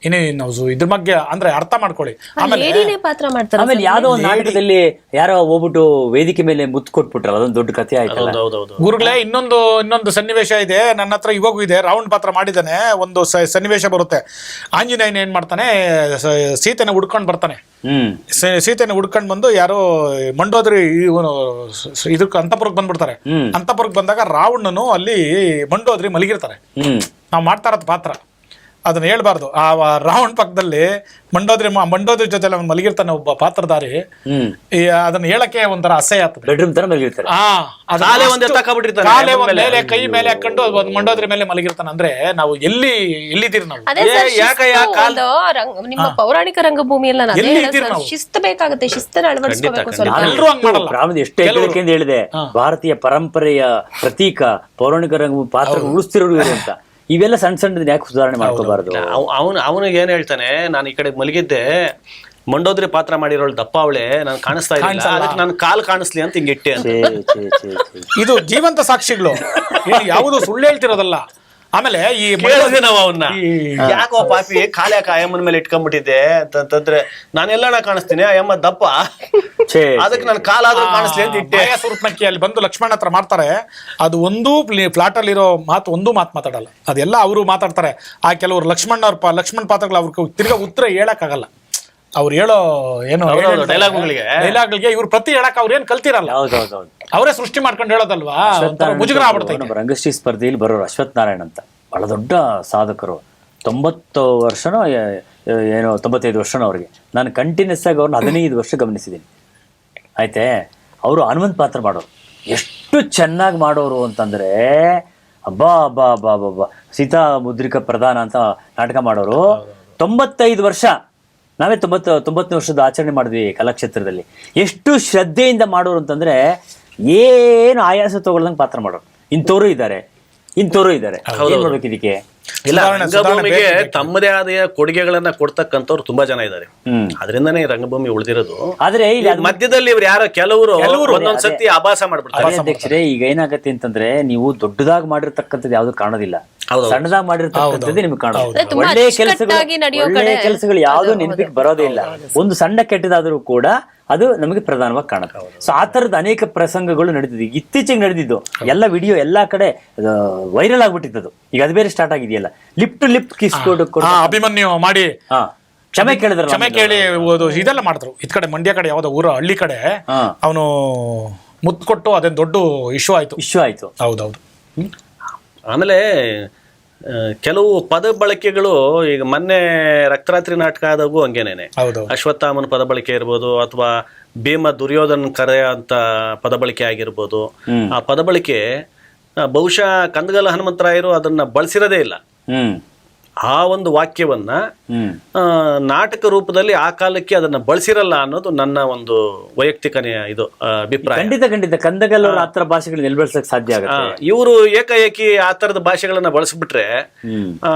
ಇನ್ನೇ ನಾವು ಸು- ಇದ್ರ ಬಗ್ಗೆ ಅಂದ್ರೆ ಅರ್ಥ ಮಾಡ್ಕೊಳ್ಳಿ. ಆಮೇಲೆ
ಲೇಡಿನೇ ಪಾತ್ರ ಮಾಡ್ತಾರೆ
ಆಮೇಲೆ ಯಾವ್ದೋ ಒಂದು ನಾಟಕದಲ್ಲಿ ಯಾರೋ ಹೋಗ್ಬಿಟ್ಟು ವೇದಿಕೆ ಮೇಲೆ ಮುತ್ತು ಕೊಟ್ಬಿಟ್ರಲ್ಲ ಅದೊಂದು ದೊಡ್ಡ ಕಥೆ ಆಯ್ತಲ್ಲ?
ಗುರುಗಳೇ ಇನ್ನೊಂದು ಇನ್ನೊಂದು ಸನ್ನಿವೇಶ ಇದೆ. ನನ್ನ ಹತ್ರ ಇವಾಗೂ ಇದೆ. ರೌಂಡ್ ಪಾತ್ರ ಮಾಡಿದ್ದಾನೆ. ಒಂದು ಸ- ಸನ್ನಿವೇಶ ಬರುತ್ತೆ. ಆಂಜನೇಯನ ಏನ್ ಮಾಡ್ತಾನೆ ಸ- ಸೀತೆನ ಹುಡ್ಕೊಂಡ್ ಬರ್ತಾನೆ.
ಹ್ಮ್.
ಸ- ಸೀತೆನ ಹುಡ್ಕೊಂಡ್ ಬಂದು ಯಾರೋ ಮಂಡೋದ್ರಿ ಇವನು ಸ- ಸ- ಇದಕ್ಕೆ ಅಂತಪುರಕ್ಕೆ ಬಂದ್ಬಿಡ್ತಾರೆ.
ಹ್ಮ್.
ಅಂತಪುರಕ್ಕೆ ಬಂದಾಗ ರಾವಣನು ಅಲ್ಲಿ ಮಂಡೋದ್ರಿ ಮಲಗಿರ್ತಾರೆ.
ಹ್ಮ್.
ನಾವು ಮಾಡ್ತಾ ಇರೋದು ಪಾತ್ರ. ಅದನ್ನ ಹೇಳ್ಬಾರ್ದು. ಆ ರಾವಣ್ ಪಕ್ಕದಲ್ಲಿ ಮಂಡೋದ್ರಿ ಮ- ಮಂಡೋದ್ರಿ ಜೊತೆ ಅವ್ನು ಮಲಗಿರ್ತಾನೆ ಒಬ್ಬ ಪಾತ್ರಧಾರಿ. ಈ ಅದನ್ನ ಹೇಳಕ್ಕೆ ಒಂಥರ ಅಸಹ್ಯ ಆಗ್ತದೆ.
ಬೆಡ್ರೂಮ್ ತರ ಮಲಗಿರ್ತಾರೆ.
ಕಾಲೇ ಒಂದೇ
ಅಷ್ಟು- ಕಾಲೇ ಒಂದ್
ಮೇಲೆ.
ಕೈ ಮೇಲೆ ಹಾಕೊಂಡು ಒಂದ್ ಮಂಡೋದ್ರಿ ಮೇಲೆ ಮಲಗಿರ್ತಾನೆ ಅಂದ್ರೆ ನಾವು ಎಲ್ಲಿ ಎಲ್ಲಿದ್ದೀರಿ ನಾವು?
ಅದೇ ಸರ್
ಏ, ಯಾಕೆ ಯಾ
ಶಿಸ್ತು ಒಂದು ರಂಗ- ನಿಮ್ಮ ಪೌರಾಣಿಕ ರಂಗಭೂಮಿಯಲ್ಲ ನಾನು
ಎಲ್ಲಿ
ಹೇಳೋದು
ಇದ್ದೀರಿ ನಾವು?
ಶಿಸ್ತು ಬೇಕಾಗುತ್ತೆ ಶಿಸ್ತನ್ನ ಅಳವಡಿಸ್ಕೋಬೇಕು ಸ್ವಲ್ಪ.
ನಾನು
ಎಲ್ರೂ ಹಂಗ್ ಮಾಡಲ್ಲ.
ಪ್ರಾರಂಭ ಎಷ್ಟು ಹೇಳಿಕೆ ಅಂತ ಹೇಳಿದೆ ಭಾರತೀಯ ಪರಂಪರೆಯ ಪ್ರತೀಕ ಪೌರಾಣಿಕ ರಂಗ ಪಾತ್ರ ಉಳಿಸ್ತಿರೋರು ಇವರು ಅಂತ. ಇವೆಲ್ಲ ಸಣ್ಣ ಸಣ್ಣದನ್ನ ಯಾಕೆ ಸುಧಾರಣೆ ಮಾಡ್ಕೋಬಾರ್ದು?
ಅವನು ಅವನಿಗೆ ಏನ್ ಹೇಳ್ತಾನೆ ನಾನು ಈ ಕಡೆ ಮಲಗಿದ್ದೆ ಮಂಡೋದ್ರಿ ಪಾತ್ರ ಮಾಡಿರೋಳು ದಪ್ಪ ಅವಳೆ ನಾನು ಕಾಣಿಸ್ತಾ ಇಲ್ಲ ಅದಕ್ಕೆ ನಾನು ಕಾಲ್ ಕಾಣಿಸ್ಲಿ ಅಂತ ಹಿಂಗೆ
ಛೇ.
ಇದು ಜೀವಂತ ಸಾಕ್ಷಿಗಳು. ಯಾವುದು ಸುಳ್ಳು ಹೇಳ್ತಿರೋದಲ್ಲ. ಆಮೇಲೆ ಈ
ಕೇಳಿದ್ವಿ ನಾವು ಅವನ್ನ ಯಾಕೋ ಪಾಪಿ ಖಾಲಿ ಯಾಕೆ ಅಯ್ಯಮ್ಮನ ಮೇಲೆ ಇಟ್ಕೊಂಡ್ಬಿಟ್ಟಿದ್ದೆ ಅಂತಂದ್ರೆ ನಾನೆಲ್ಲಣ ಕಾಣಿಸ್ತೀನಿ ಅಯ್ಯಮ್ಮ ದಪ್ಪ. ಅದಕ್ಕೆ ನಾನು ಕಾಲಾದ್ರೂ ಕಾಣಿಸ್ಲಿ ಅಂತ ಇಟ್ಟೆ.
ಮಾಯಾ ಸ್ವರೂಪನಕ್ಕಿ ಅಲ್ಲಿ ಬಂದು ಲಕ್ಷ್ಮಣ ಹತ್ರ ಮಾಡ್ತಾರೆ. ಅದು ಒಂದು ಫ್ಲಾಟ್ ಅಲ್ಲಿರೋ ಮಾತು ಒಂದು ಮಾತು ಮಾತಾಡಲ್ಲ. ಅದೆಲ್ಲ ಅವರು ಮಾತಾಡ್ತಾರೆ. ಆ ಕೆಲವರು ಲಕ್ಷ್ಮಣ ಅವ್ರ ಲಕ್ಷ್ಮಣ್ ಪಾತ್ರಗಳು ಅವ್ರ ತಿರ್ಗ ಉತ್ತರ ಹೇಳಕ್ಕಾಗಲ್ಲ. ಅವ್ರು ಹೇಳೋ ಏನು
ಡೈಲಾಗ್ಗಳಿಗೆ.
ಡೈಲಾಗ್ಗಳಿಗೆ ಇವ್ರು ಪ್ರತಿ ಹೇಳಕ್ ಅವ್ರು ಏನ್ ಕಲ್ತಿರಲ್ಲ.
ಹೌದೌದೌದು.
ಅವರೇ ಸೃಷ್ಟಿ ಮಾಡ್ಕೊಂಡು ಹೇಳೋದಲ್ವಾ? ಮುಜುಗರ
ಆಗ್ಬಿಡ್ತಾರೆ ರಂಗಶ್ರೀ ಸ್ಪರ್ಧೆಯಲ್ಲಿ ಬರೋರು ಅಶ್ವಥ್ ನಾರಾಯಣ್ ಅಂತ. ಬಹಳ ದೊಡ್ಡ ಸಾಧಕರು. ತೊಂಬತ್ತು ವರ್ಷನೋ ಏನೋ ತೊಂಬತ್ತೈದು ವರ್ಷನೋ ಅವ್ರಿಗೆ. ನಾನು ಕಂಟಿನ್ಯೂಸ್ ಆಗಿ ಅವ್ರನ್ನ ಹದಿನೈದು ವರ್ಷ ಗಮನಿಸಿದ್ದೀನಿ. ಆಯ್ತೆ? ಅವರು ಹನುಮಂತ್ ಪಾತ್ರ ಮಾಡೋರು. ಎಷ್ಟು ಚೆನ್ನಾಗಿ ಮಾಡೋರು ಅಂತಂದ್ರೆ ಅಬ್ಬಾ ಅಬ್ಬಾ ಅಬ್ಬಾ ಅಬ್ಬಾ ಅಬ್ಬಾ. ಸೀತಾ ಮುದ್ರಿಕ ಪ್ರಧಾನ ಅಂತ ನಾಟಕ ಮಾಡೋರು. ತೊಂಬತ್ತೈದು ವರ್ಷ. ನಾವೇ ತೊಂಬತ್ತು ತೊಂಬತ್ತನೇ ವರ್ಷದ ಆಚರಣೆ ಮಾಡಿದ್ವಿ ಕಲಾಕ್ಷೇತ್ರದಲ್ಲಿ. ಎಷ್ಟು ಶ್ರದ್ಧೆಯಿಂದ ಮಾಡೋರು ಅಂತಂದ್ರೆ ಏನು ಆಯಾಸ ತಗೊಳ್ದಂಗೆ ಪಾತ್ರ ಮಾಡೋರು. ಇಂಥವರು ಇದ್ದಾರೆ. ಇಂಥವರು ಇದ್ದಾರೆ. ಏನ್ ಮಾಡ್ಬೇಕು ಇದಕ್ಕೆ?
ಇಲ್ಲ ರಂಗಭೂಮಿಗೆ. ತಮ್ಮದೇ ಆದ ಕೊಡುಗೆಗಳನ್ನ ಕೊಡ್ತಕ್ಕಂಥವ್ರು ತುಂಬಾ ಜನ ಇದ್ದಾರೆ.
ಹ್ಮ್.
ಅದರಿಂದನೇ ರಂಗಭೂಮಿ ಉಳಿದಿರೋದು.
ಆದ್ರೆ ಇಲ್ಲಿ ಅದು-
ಮಧ್ಯದಲ್ಲಿ ಇವ್ರು ಯಾರೋ ಕೆಲವರು
ಒಂದೊಂದ್ಸತಿ
ಒಂದೊಂದ್ ಸತಿ ಆಭಾಸ ಮಾಡ್ಬಿಡ್ತಾರೆ.
ಅದೇ ಅಧ್ಯಕ್ಷರೇ ಈಗ ಏನಾಗತ್ತೆ ಅಂತಂದ್ರೆ ನೀವು ದೊಡ್ಡದಾಗಿ ಮಾಡಿರ್ತಕ್ಕಂಥದ್ದು ಯಾವ್ದು ಕಾಣೋದಿಲ್ಲ. ಸಣ್ಣದಾಗಿ ಮಾಡಿರ್ತಕ್ಕಂಥದ್ದು ನಿಮ್ಗೆ ಕಾಣೋದು ಒಳ್ಳೆ ಕೆಲಸಗಳು ಒಳ್ಳೆ
ಕಡೆ
ಕೆಲಸಗಳು ಯಾವ್ದು ನೆನಪಿಗೆ ಬರೋದೇ ಇಲ್ಲ. ಒಂದು ಸಣ್ಣ ಕೆಟ್ಟದಾದ್ರೂ ಕೂಡ ಅದು ನಮಗೆ ಪ್ರಧಾನವಾಗಿ ಕಾಣುತ್ತೆ. ಸೊ ಆ ತರದ ಅನೇಕ ಪ್ರಸಂಗಗಳು ನಡೆದಿದ್ದು ಈಗ ಇತ್ತೀಚೆಗೆ ನಡೆದಿದ್ದು. ಎಲ್ಲ ವಿಡಿಯೋ ಎಲ್ಲಾ ಕಡೆ ವೈರಲ್ ಆಗ್ಬಿಟ್ಟಿದ್ದು ಈಗ ಅದು ಬೇರೆ ಸ್ಟಾರ್ಟ್ ಆಗಿದೆಯಲ್ಲ. Lip to lip kiss.
ಹಾ. ಅಭಿಮನ್ಯು ಮಾಡಿ.
ಹಾ. ಕ್ಷಮೆ ಕೇಳಿದ್ರೆ
ಕ್ಷಮೆ ಕೇಳಿ ಓದು ಇದೆಲ್ಲ ಮಾಡಿದ್ರು. ಇದ್ ಕಡೆ ಮಂಡ್ಯ ಕಡೆ ಯಾವ್ದೋ ಊರು ಹಳ್ಳಿ ಕಡೆ. ಅವನು ಮುತ್ ಕೊಟ್ಟು ಅದನ್ ದೊಡ್ಡ ಇಶ್ಯೂ ಆಯ್ತು.
ಇಶ್ಯೂ ಆಯ್ತು.
ಹೌದೌದು.
ಆಮೇಲೆ ಕೆಲವು ಪದ ಬಳಕೆಗಳು ಈಗ ಮೊನ್ನೆ ರಕ್ತರಾತ್ರಿ ನಾಟಕ ಆದಾಗೂ ಹಂಗೇನೇನೆ.
ಹೌದು
ಅಶ್ವತ್ಥಾಮನ ಪದ ಬಳಕೆ ಇರ್ಬೋದು ಅಥವಾ ಭೀಮ ದುರ್ಯೋಧನ್ ಕರೆ ಅಂತ ಪದ ಬಳಕೆ ಆಗಿರ್ಬೋದು. ಆ ಪದ ಬಳಕೆ ಬಹುಶಃ ಕಂದಗಲ ಹನುಮಂತರಾಯರು ಅದನ್ನ ಬಳಸಿರೋದೇ ಇಲ್ಲ. ಆ ಒಂದು ವಾಕ್ಯವನ್ನ ಆ, ನಾಟಕ ರೂಪದಲ್ಲಿ ಆ ಕಾಲಕ್ಕೆ ಅದನ್ನ ಬಳಸಿರಲ್ಲ ಅನ್ನೋದು ನನ್ನ ಒಂದು ವೈಯಕ್ತಿಕ ಇದು ಆ, ಅಭಿಪ್ರಾಯ.
ಖಂಡಿತ ಖಂಡಿತ. ಕಂದಗಲ್ಲವ್ರ ಆತರ ಭಾಷೆಗಳು ನಿಲ್ಬೆಳ್ಸಕ್ ಸಾಧ್ಯ ಆಗುತ್ತೆ.
ಇವರು ಏಕಾಏಕಿ ಆ ತರದ ಭಾಷೆಗಳನ್ನ ಬಳಸ್ಬಿಟ್ರೆ ಆ,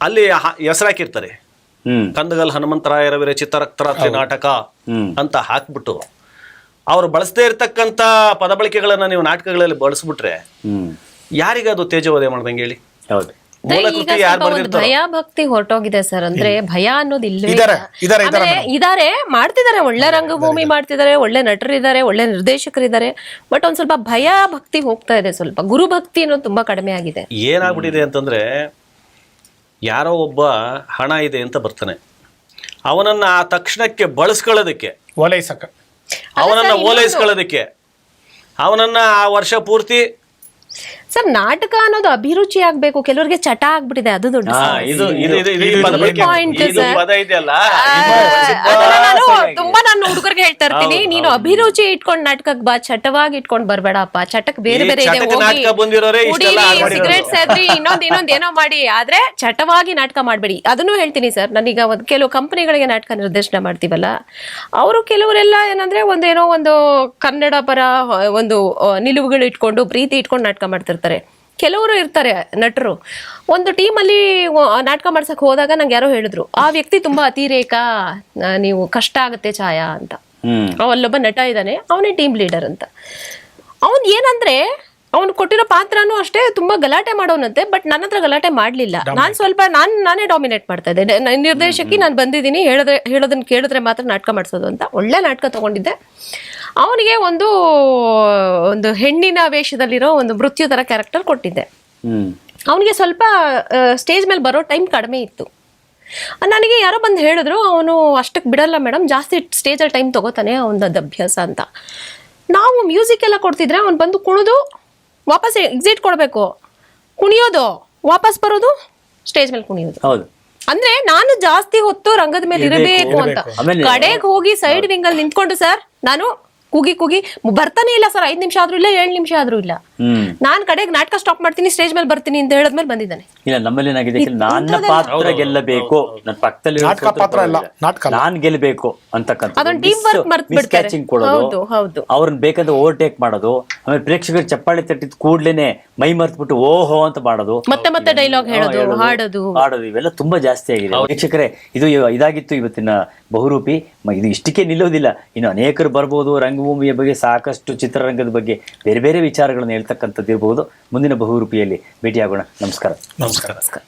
ಅಲ್ಲಿ ಹೆಸರಾಕಿರ್ತಾರೆ. ಕಂದಗಲ್ ಹನುಮಂತರಾಯರ ವಿರಚಿತ ರಕ್ತರಾತ್ರಿ ನಾಟಕ ಅಂತ ಹಾಕ್ಬಿಟ್ಟು ಅವ್ರು ಬಳಸದೇ ಇರತಕ್ಕಂತ ಪದ ಬಳಕೆಗಳನ್ನ ನೀವು ನಾಟಕಗಳಲ್ಲಿ ಬಳಸ್ಬಿಟ್ರೆ
ಯಾರಿಗದು
ಯಾರಿಗ ಅದು ತೇಜೋವಧೆ ಮಾಡ್ದಂಗೆ ಹೇಳಿ?
ಹೌದು.
ಈಗ
ಕೃತಿ ಯಾರು
ಸ್ವಲ್ಪ ಒಂದು ಭಯ ಭಕ್ತಿ ಹೊರಟೋಗಿದೆ ಸರ್ ಅಂದ್ರೆ ಭಯ ಅನ್ನೋದು ಇಲ್ಲವೇ
ಇದಾರೆ,
ಆಮೇಲೆ ಮಾಡ್ತಿದ್ದಾರೆ ಒಳ್ಳೆ ರಂಗಭೂಮಿ ಮಾಡ್ತಿದ್ದಾರೆ ಒಳ್ಳೆ ನಟರಿದ್ದಾರೆ ಒಳ್ಳೆ ನಿರ್ದೇಶಕರು ಇದ್ದಾರೆ ಬಟ್ ಒಂದ್ ಸ್ವಲ್ಪ ಭಯ ಭಕ್ತಿ ಹೋಗ್ತಾ ಇದೆ ಸ್ವಲ್ಪ. ಗುರು ಭಕ್ತಿ ಅನ್ನೋದು ತುಂಬಾ ಕಡಿಮೆ ಆಗಿದೆ.
ಏನಾಗ್ಬಿಟ್ಟಿದೆ ಅಂತಂದ್ರೆ ಯಾರೋ ಒಬ್ಬ ಹಣ ಇದೆ ಅಂತ ಬರ್ತಾನೆ. ಅವನನ್ನ ಆ ತಕ್ಷಣಕ್ಕೆ ಬಳಸ್ಕೊಳ್ಳೋದಕ್ಕೆ.
ಓಲೈಸಕ.
ಅವನನ್ನ ಓಲೈಸ್ಕೊಳ್ಳೋದಕ್ಕೆ. ಅವನನ್ನ ಆ ವರ್ಷ ಪೂರ್ತಿ
ಸರ್ ನಾಟಕ ಅನ್ನೋದು ಅಭಿರುಚಿ ಆಗ್ಬೇಕು. ಕೆಲವರಿಗೆ ಚಟ ಆಗ್ಬಿಟ್ಟಿದೆ ಅದು ದೊಡ್ಡ
ಇದು ಇದು ಇದು ಇದು ಈ ಪದ ಬಳಕೆ.
point,
ಇದು
sir.
ಪದ ಇದೆಯಲ್ಲ?
ಅದನ್ನ ನಾನು ತುಂಬಾ ನಾನು ಹುಡುಗರಿಗೆ ಹೇಳ್ತಾ ಇರ್ತೀನಿ. ನೀನು ಅಭಿರುಚಿ ಇಟ್ಕೊಂಡ್ ನಾಟಕಕ್ಕೆ ಬಾ ಚಟವಾಗಿ ಇಟ್ಕೊಂಡ್ ಬರ್ಬೇಡಪ್ಪ. ಚಟಕ್ ಬೇರೆ
ಈ
ಬೇರೆ ಇದೆ
ಚಟಕ್ಕೆ ನಾಟಕ ಬಂದಿರೋರೇ ಇಷ್ಟೆಲ್ಲ ಹಾಳ್ ಮಾಡಿರೋದು.
ಸಿಗರೇಟ್ ಸೇದ್ರಿ ಇನ್ನೊಂದ್ ಇನ್ನೊಂದ್ ಏನೋ ಮಾಡಿ. ಆದ್ರೆ ಚಟವಾಗಿ ನಾಟಕ ಮಾಡ್ಬೇಡಿ. ಅದನ್ನು ಹೇಳ್ತೀನಿ ಸರ್ ನಾನೀಗ ಒಂದ್ ಕೆಲವು ಕಂಪನಿಗಳಿಗೆ ನಾಟಕ ನಿರ್ದೇಶನ ಮಾಡ್ತೀವಲ್ಲ ಅವರು ಕೆಲವರೆಲ್ಲ ಏನಂದ್ರೆ ಒಂದೇನೋ ಒಂದು ಕನ್ನಡ ಪರ ಆ, ಒಂದು ಆ, ನಿಲುವುಗಳು ಇಟ್ಕೊಂಡು ಪ್ರೀತಿ ಇಟ್ಕೊಂಡು ನಾಟಕ ಮಾಡ್ತಿರ್ತಾರೆ. ಕೆಲವರು ಇರ್ತಾರೆ ನಟರು. ಒಂದು ಟೀಮಲ್ಲಿ ನಾಟಕ ಮಾಡ್ಸಕ್ ಹೋದಾಗ ನಂಗೆ ಯಾರೋ ಹೇಳಿದ್ರು ಆ ವ್ಯಕ್ತಿ ತುಂಬಾ ಅತಿರೇಕ ನೀವು ಕಷ್ಟ ಆಗುತ್ತೆ ಛಾಯಾ ಅಂತ. ಅವಲ್ಲೊಬ್ಬ ನಟ ಇದ್ದಾನೆ ಅವನೇ ಟೀಮ್ ಲೀಡರ್ ಅಂತ. ಅವನ್ ಏನಂದ್ರೆ ಅವನು ಕೊಟ್ಟಿರೋ ಪಾತ್ರನೂ ಅಷ್ಟೇ ತುಂಬಾ ಗಲಾಟೆ ಮಾಡೋನಂತೆ ಬಟ್ ನನ್ನ ಹತ್ರ ಗಲಾಟೆ ಮಾಡ್ಲಿಲ್ಲ. ನಾನ್ ಸ್ವಲ್ಪ ನಾನ್ ನಾನೇ ಡಾಮಿನೇಟ್ ಮಾಡ್ತಾ ಇದ್ದೆ ನಿರ್ದೇಶಕಿ ನಾನು ಬಂದಿದ್ದೀನಿ ಹೇಳಿದ್ರೆ ಹೇಳೋದನ್ನ ಕೇಳಿದ್ರೆ ಮಾತ್ರ ನಾಟಕ ಮಾಡಿಸೋದು ಅಂತ. ಒಳ್ಳೆ ನಾಟಕ ತಗೊಂಡಿದ್ದೆ. ಅವನಿಗೆ ಒಂದು ಒಂದು ಹೆಣ್ಣಿನ ವೇಷದಲ್ಲಿರೋ ಒಂದು ಮೃತ್ಯು ಥರ ಕ್ಯಾರೆಕ್ಟರ್ ಕೊಟ್ಟಿದ್ದೆ. ಅವನಿಗೆ ಸ್ವಲ್ಪ ಸ್ಟೇಜ್ ಮೇಲೆ ಬರೋ ಟೈಮ್ ಕಡಿಮೆ ಇತ್ತು. ನನಗೆ ಯಾರೋ ಬಂದು ಹೇಳಿದ್ರು ಅವನು ಅಷ್ಟಕ್ಕೆ ಬಿಡಲ್ಲ ಮೇಡಮ್ ಜಾಸ್ತಿ ಸ್ಟೇಜಲ್ಲಿ ಟೈಮ್ ತಗೋತಾನೆ ಅವನದ್ದು ಅಭ್ಯಾಸ ಅಂತ. ನಾವು ಮ್ಯೂಸಿಕ್ ಎಲ್ಲ ಕೊಡ್ತಿದ್ರೆ ಅವ್ನು ಬಂದು ಕುಣಿದು ವಾಪಸ್ ಎಕ್ಸಿಟ್ ಕೊಡಬೇಕು. ಕುಣಿಯೋದು ವಾಪಸ್ ಬರೋದು ಸ್ಟೇಜ್ ಮೇಲೆ ಕುಣಿಯೋದು. ಅಂದ್ರೆ ನಾನು ಜಾಸ್ತಿ ಹೊತ್ತು ರಂಗದ ಮೇಲೆ ಇರಬೇಕು ಅಂತ. ಕಡೆಗೆ ಹೋಗಿ ಸೈಡ್ ವಿಂಗ್ ಅಲ್ಲಿ ನಿಂತ್ಕೊಂಡು ಸರ್ ನಾನು ಕೂಗಿ ಕೂಗಿ ಬರ್ತಾನೆ ಇಲ್ಲ ಸರ್ ಐದ್ ನಿಮಿಷ ಆದ್ರೂ ಇಲ್ಲ ಏಳು ನಿಮಿಷ ಆದ್ರೂ ಇಲ್ಲ. ನಾನ್ ಕಡೆಗೆ ನಾಟಕ ಸ್ಟಾಪ್ ಮಾಡ್ತೀನಿ ಸ್ಟೇಜ್ ಮೇಲೆ ಬರ್ತೀನಿ ಅಂತ ಹೇಳದ್ಮೇಲೆ ಬಂದಿದ್ದಾನೆ.
ಇಲ್ಲ ನಮ್ಮಲ್ಲಿ ಏನಾಗಿದೆ ಅಂದ್ರೆ ನನ್ನ ಪಾತ್ರ ಗೆಲ್ಲಬೇಕು. ನನ್ನ ಪಕ್ಕದಲ್ಲಿ
ನಾಟಕ ಪಾತ್ರ ಅಲ್ಲ, ನಾಟಕ.
ನಾನ್ ಗೆಲ್ಲಬೇಕು ಅಂತಕ್ಕಂಥ
ಅದೊಂದು ಟೀಮ್ ವರ್ಕ್ ಮರ್ತ್ ಬಿಡ್ತಾರೆ.
ಕ್ಯಾಚಿಂಗ್ ಕೊಡೋದು.
ಹೌದು, ಹೌದು.
ಅವ್ರನ್ನ ಬೇಕಂದ್ರೆ ಓವರ್ಟೇಕ್ ಮಾಡೋದು. ಆಮೇಲೆ ಪ್ರೇಕ್ಷಕರು ಚಪ್ಪಾಳೆ ತಟ್ಟಿದ ಕೂಡ್ಲೇನೆ ಮೈ ಮರ್ತ್ಬಿಟ್ಟು ಓಹೋ ಅಂತ ಮಾಡೋದು.
ಮತ್ತೆ ಮತ್ತೆ ಡೈಲಾಗ್ ಹೇಳೋದು ಹಾಡೋದು.
ಹಾಡೋದು ಇವೆಲ್ಲ ತುಂಬಾ ಜಾಸ್ತಿ ಆಗಿದೆ. ವೀಕ್ಷಕರೇ ಇದು ಇದಾಗಿತ್ತು ಇವತ್ತಿನ ಬಹುರೂಪಿ. ಇದು ಇಷ್ಟಕ್ಕೆ ನಿಲ್ಲೋದಿಲ್ಲ ಇನ್ನು ಅನೇಕರು ಬರ್ಬೋದು ರಂಗಭೂಮಿಯ ಬಗ್ಗೆ ಸಾಕಷ್ಟು ಚಿತ್ರರಂಗದ ಬಗ್ಗೆ ಬೇರೆ ಬೇರೆ ವಿಚಾರಗಳನ್ನು ಹೇಳ್ತಕ್ಕಂಥದ್ದು ಇರಬಹುದು ಮುಂದಿನ ಬಹುರೂಪಿಯಲ್ಲಿ ಭೇಟಿಯಾಗೋಣ. ನಮಸ್ಕಾರ.
ನಮಸ್ಕಾರ.
ನಮಸ್ಕಾರ.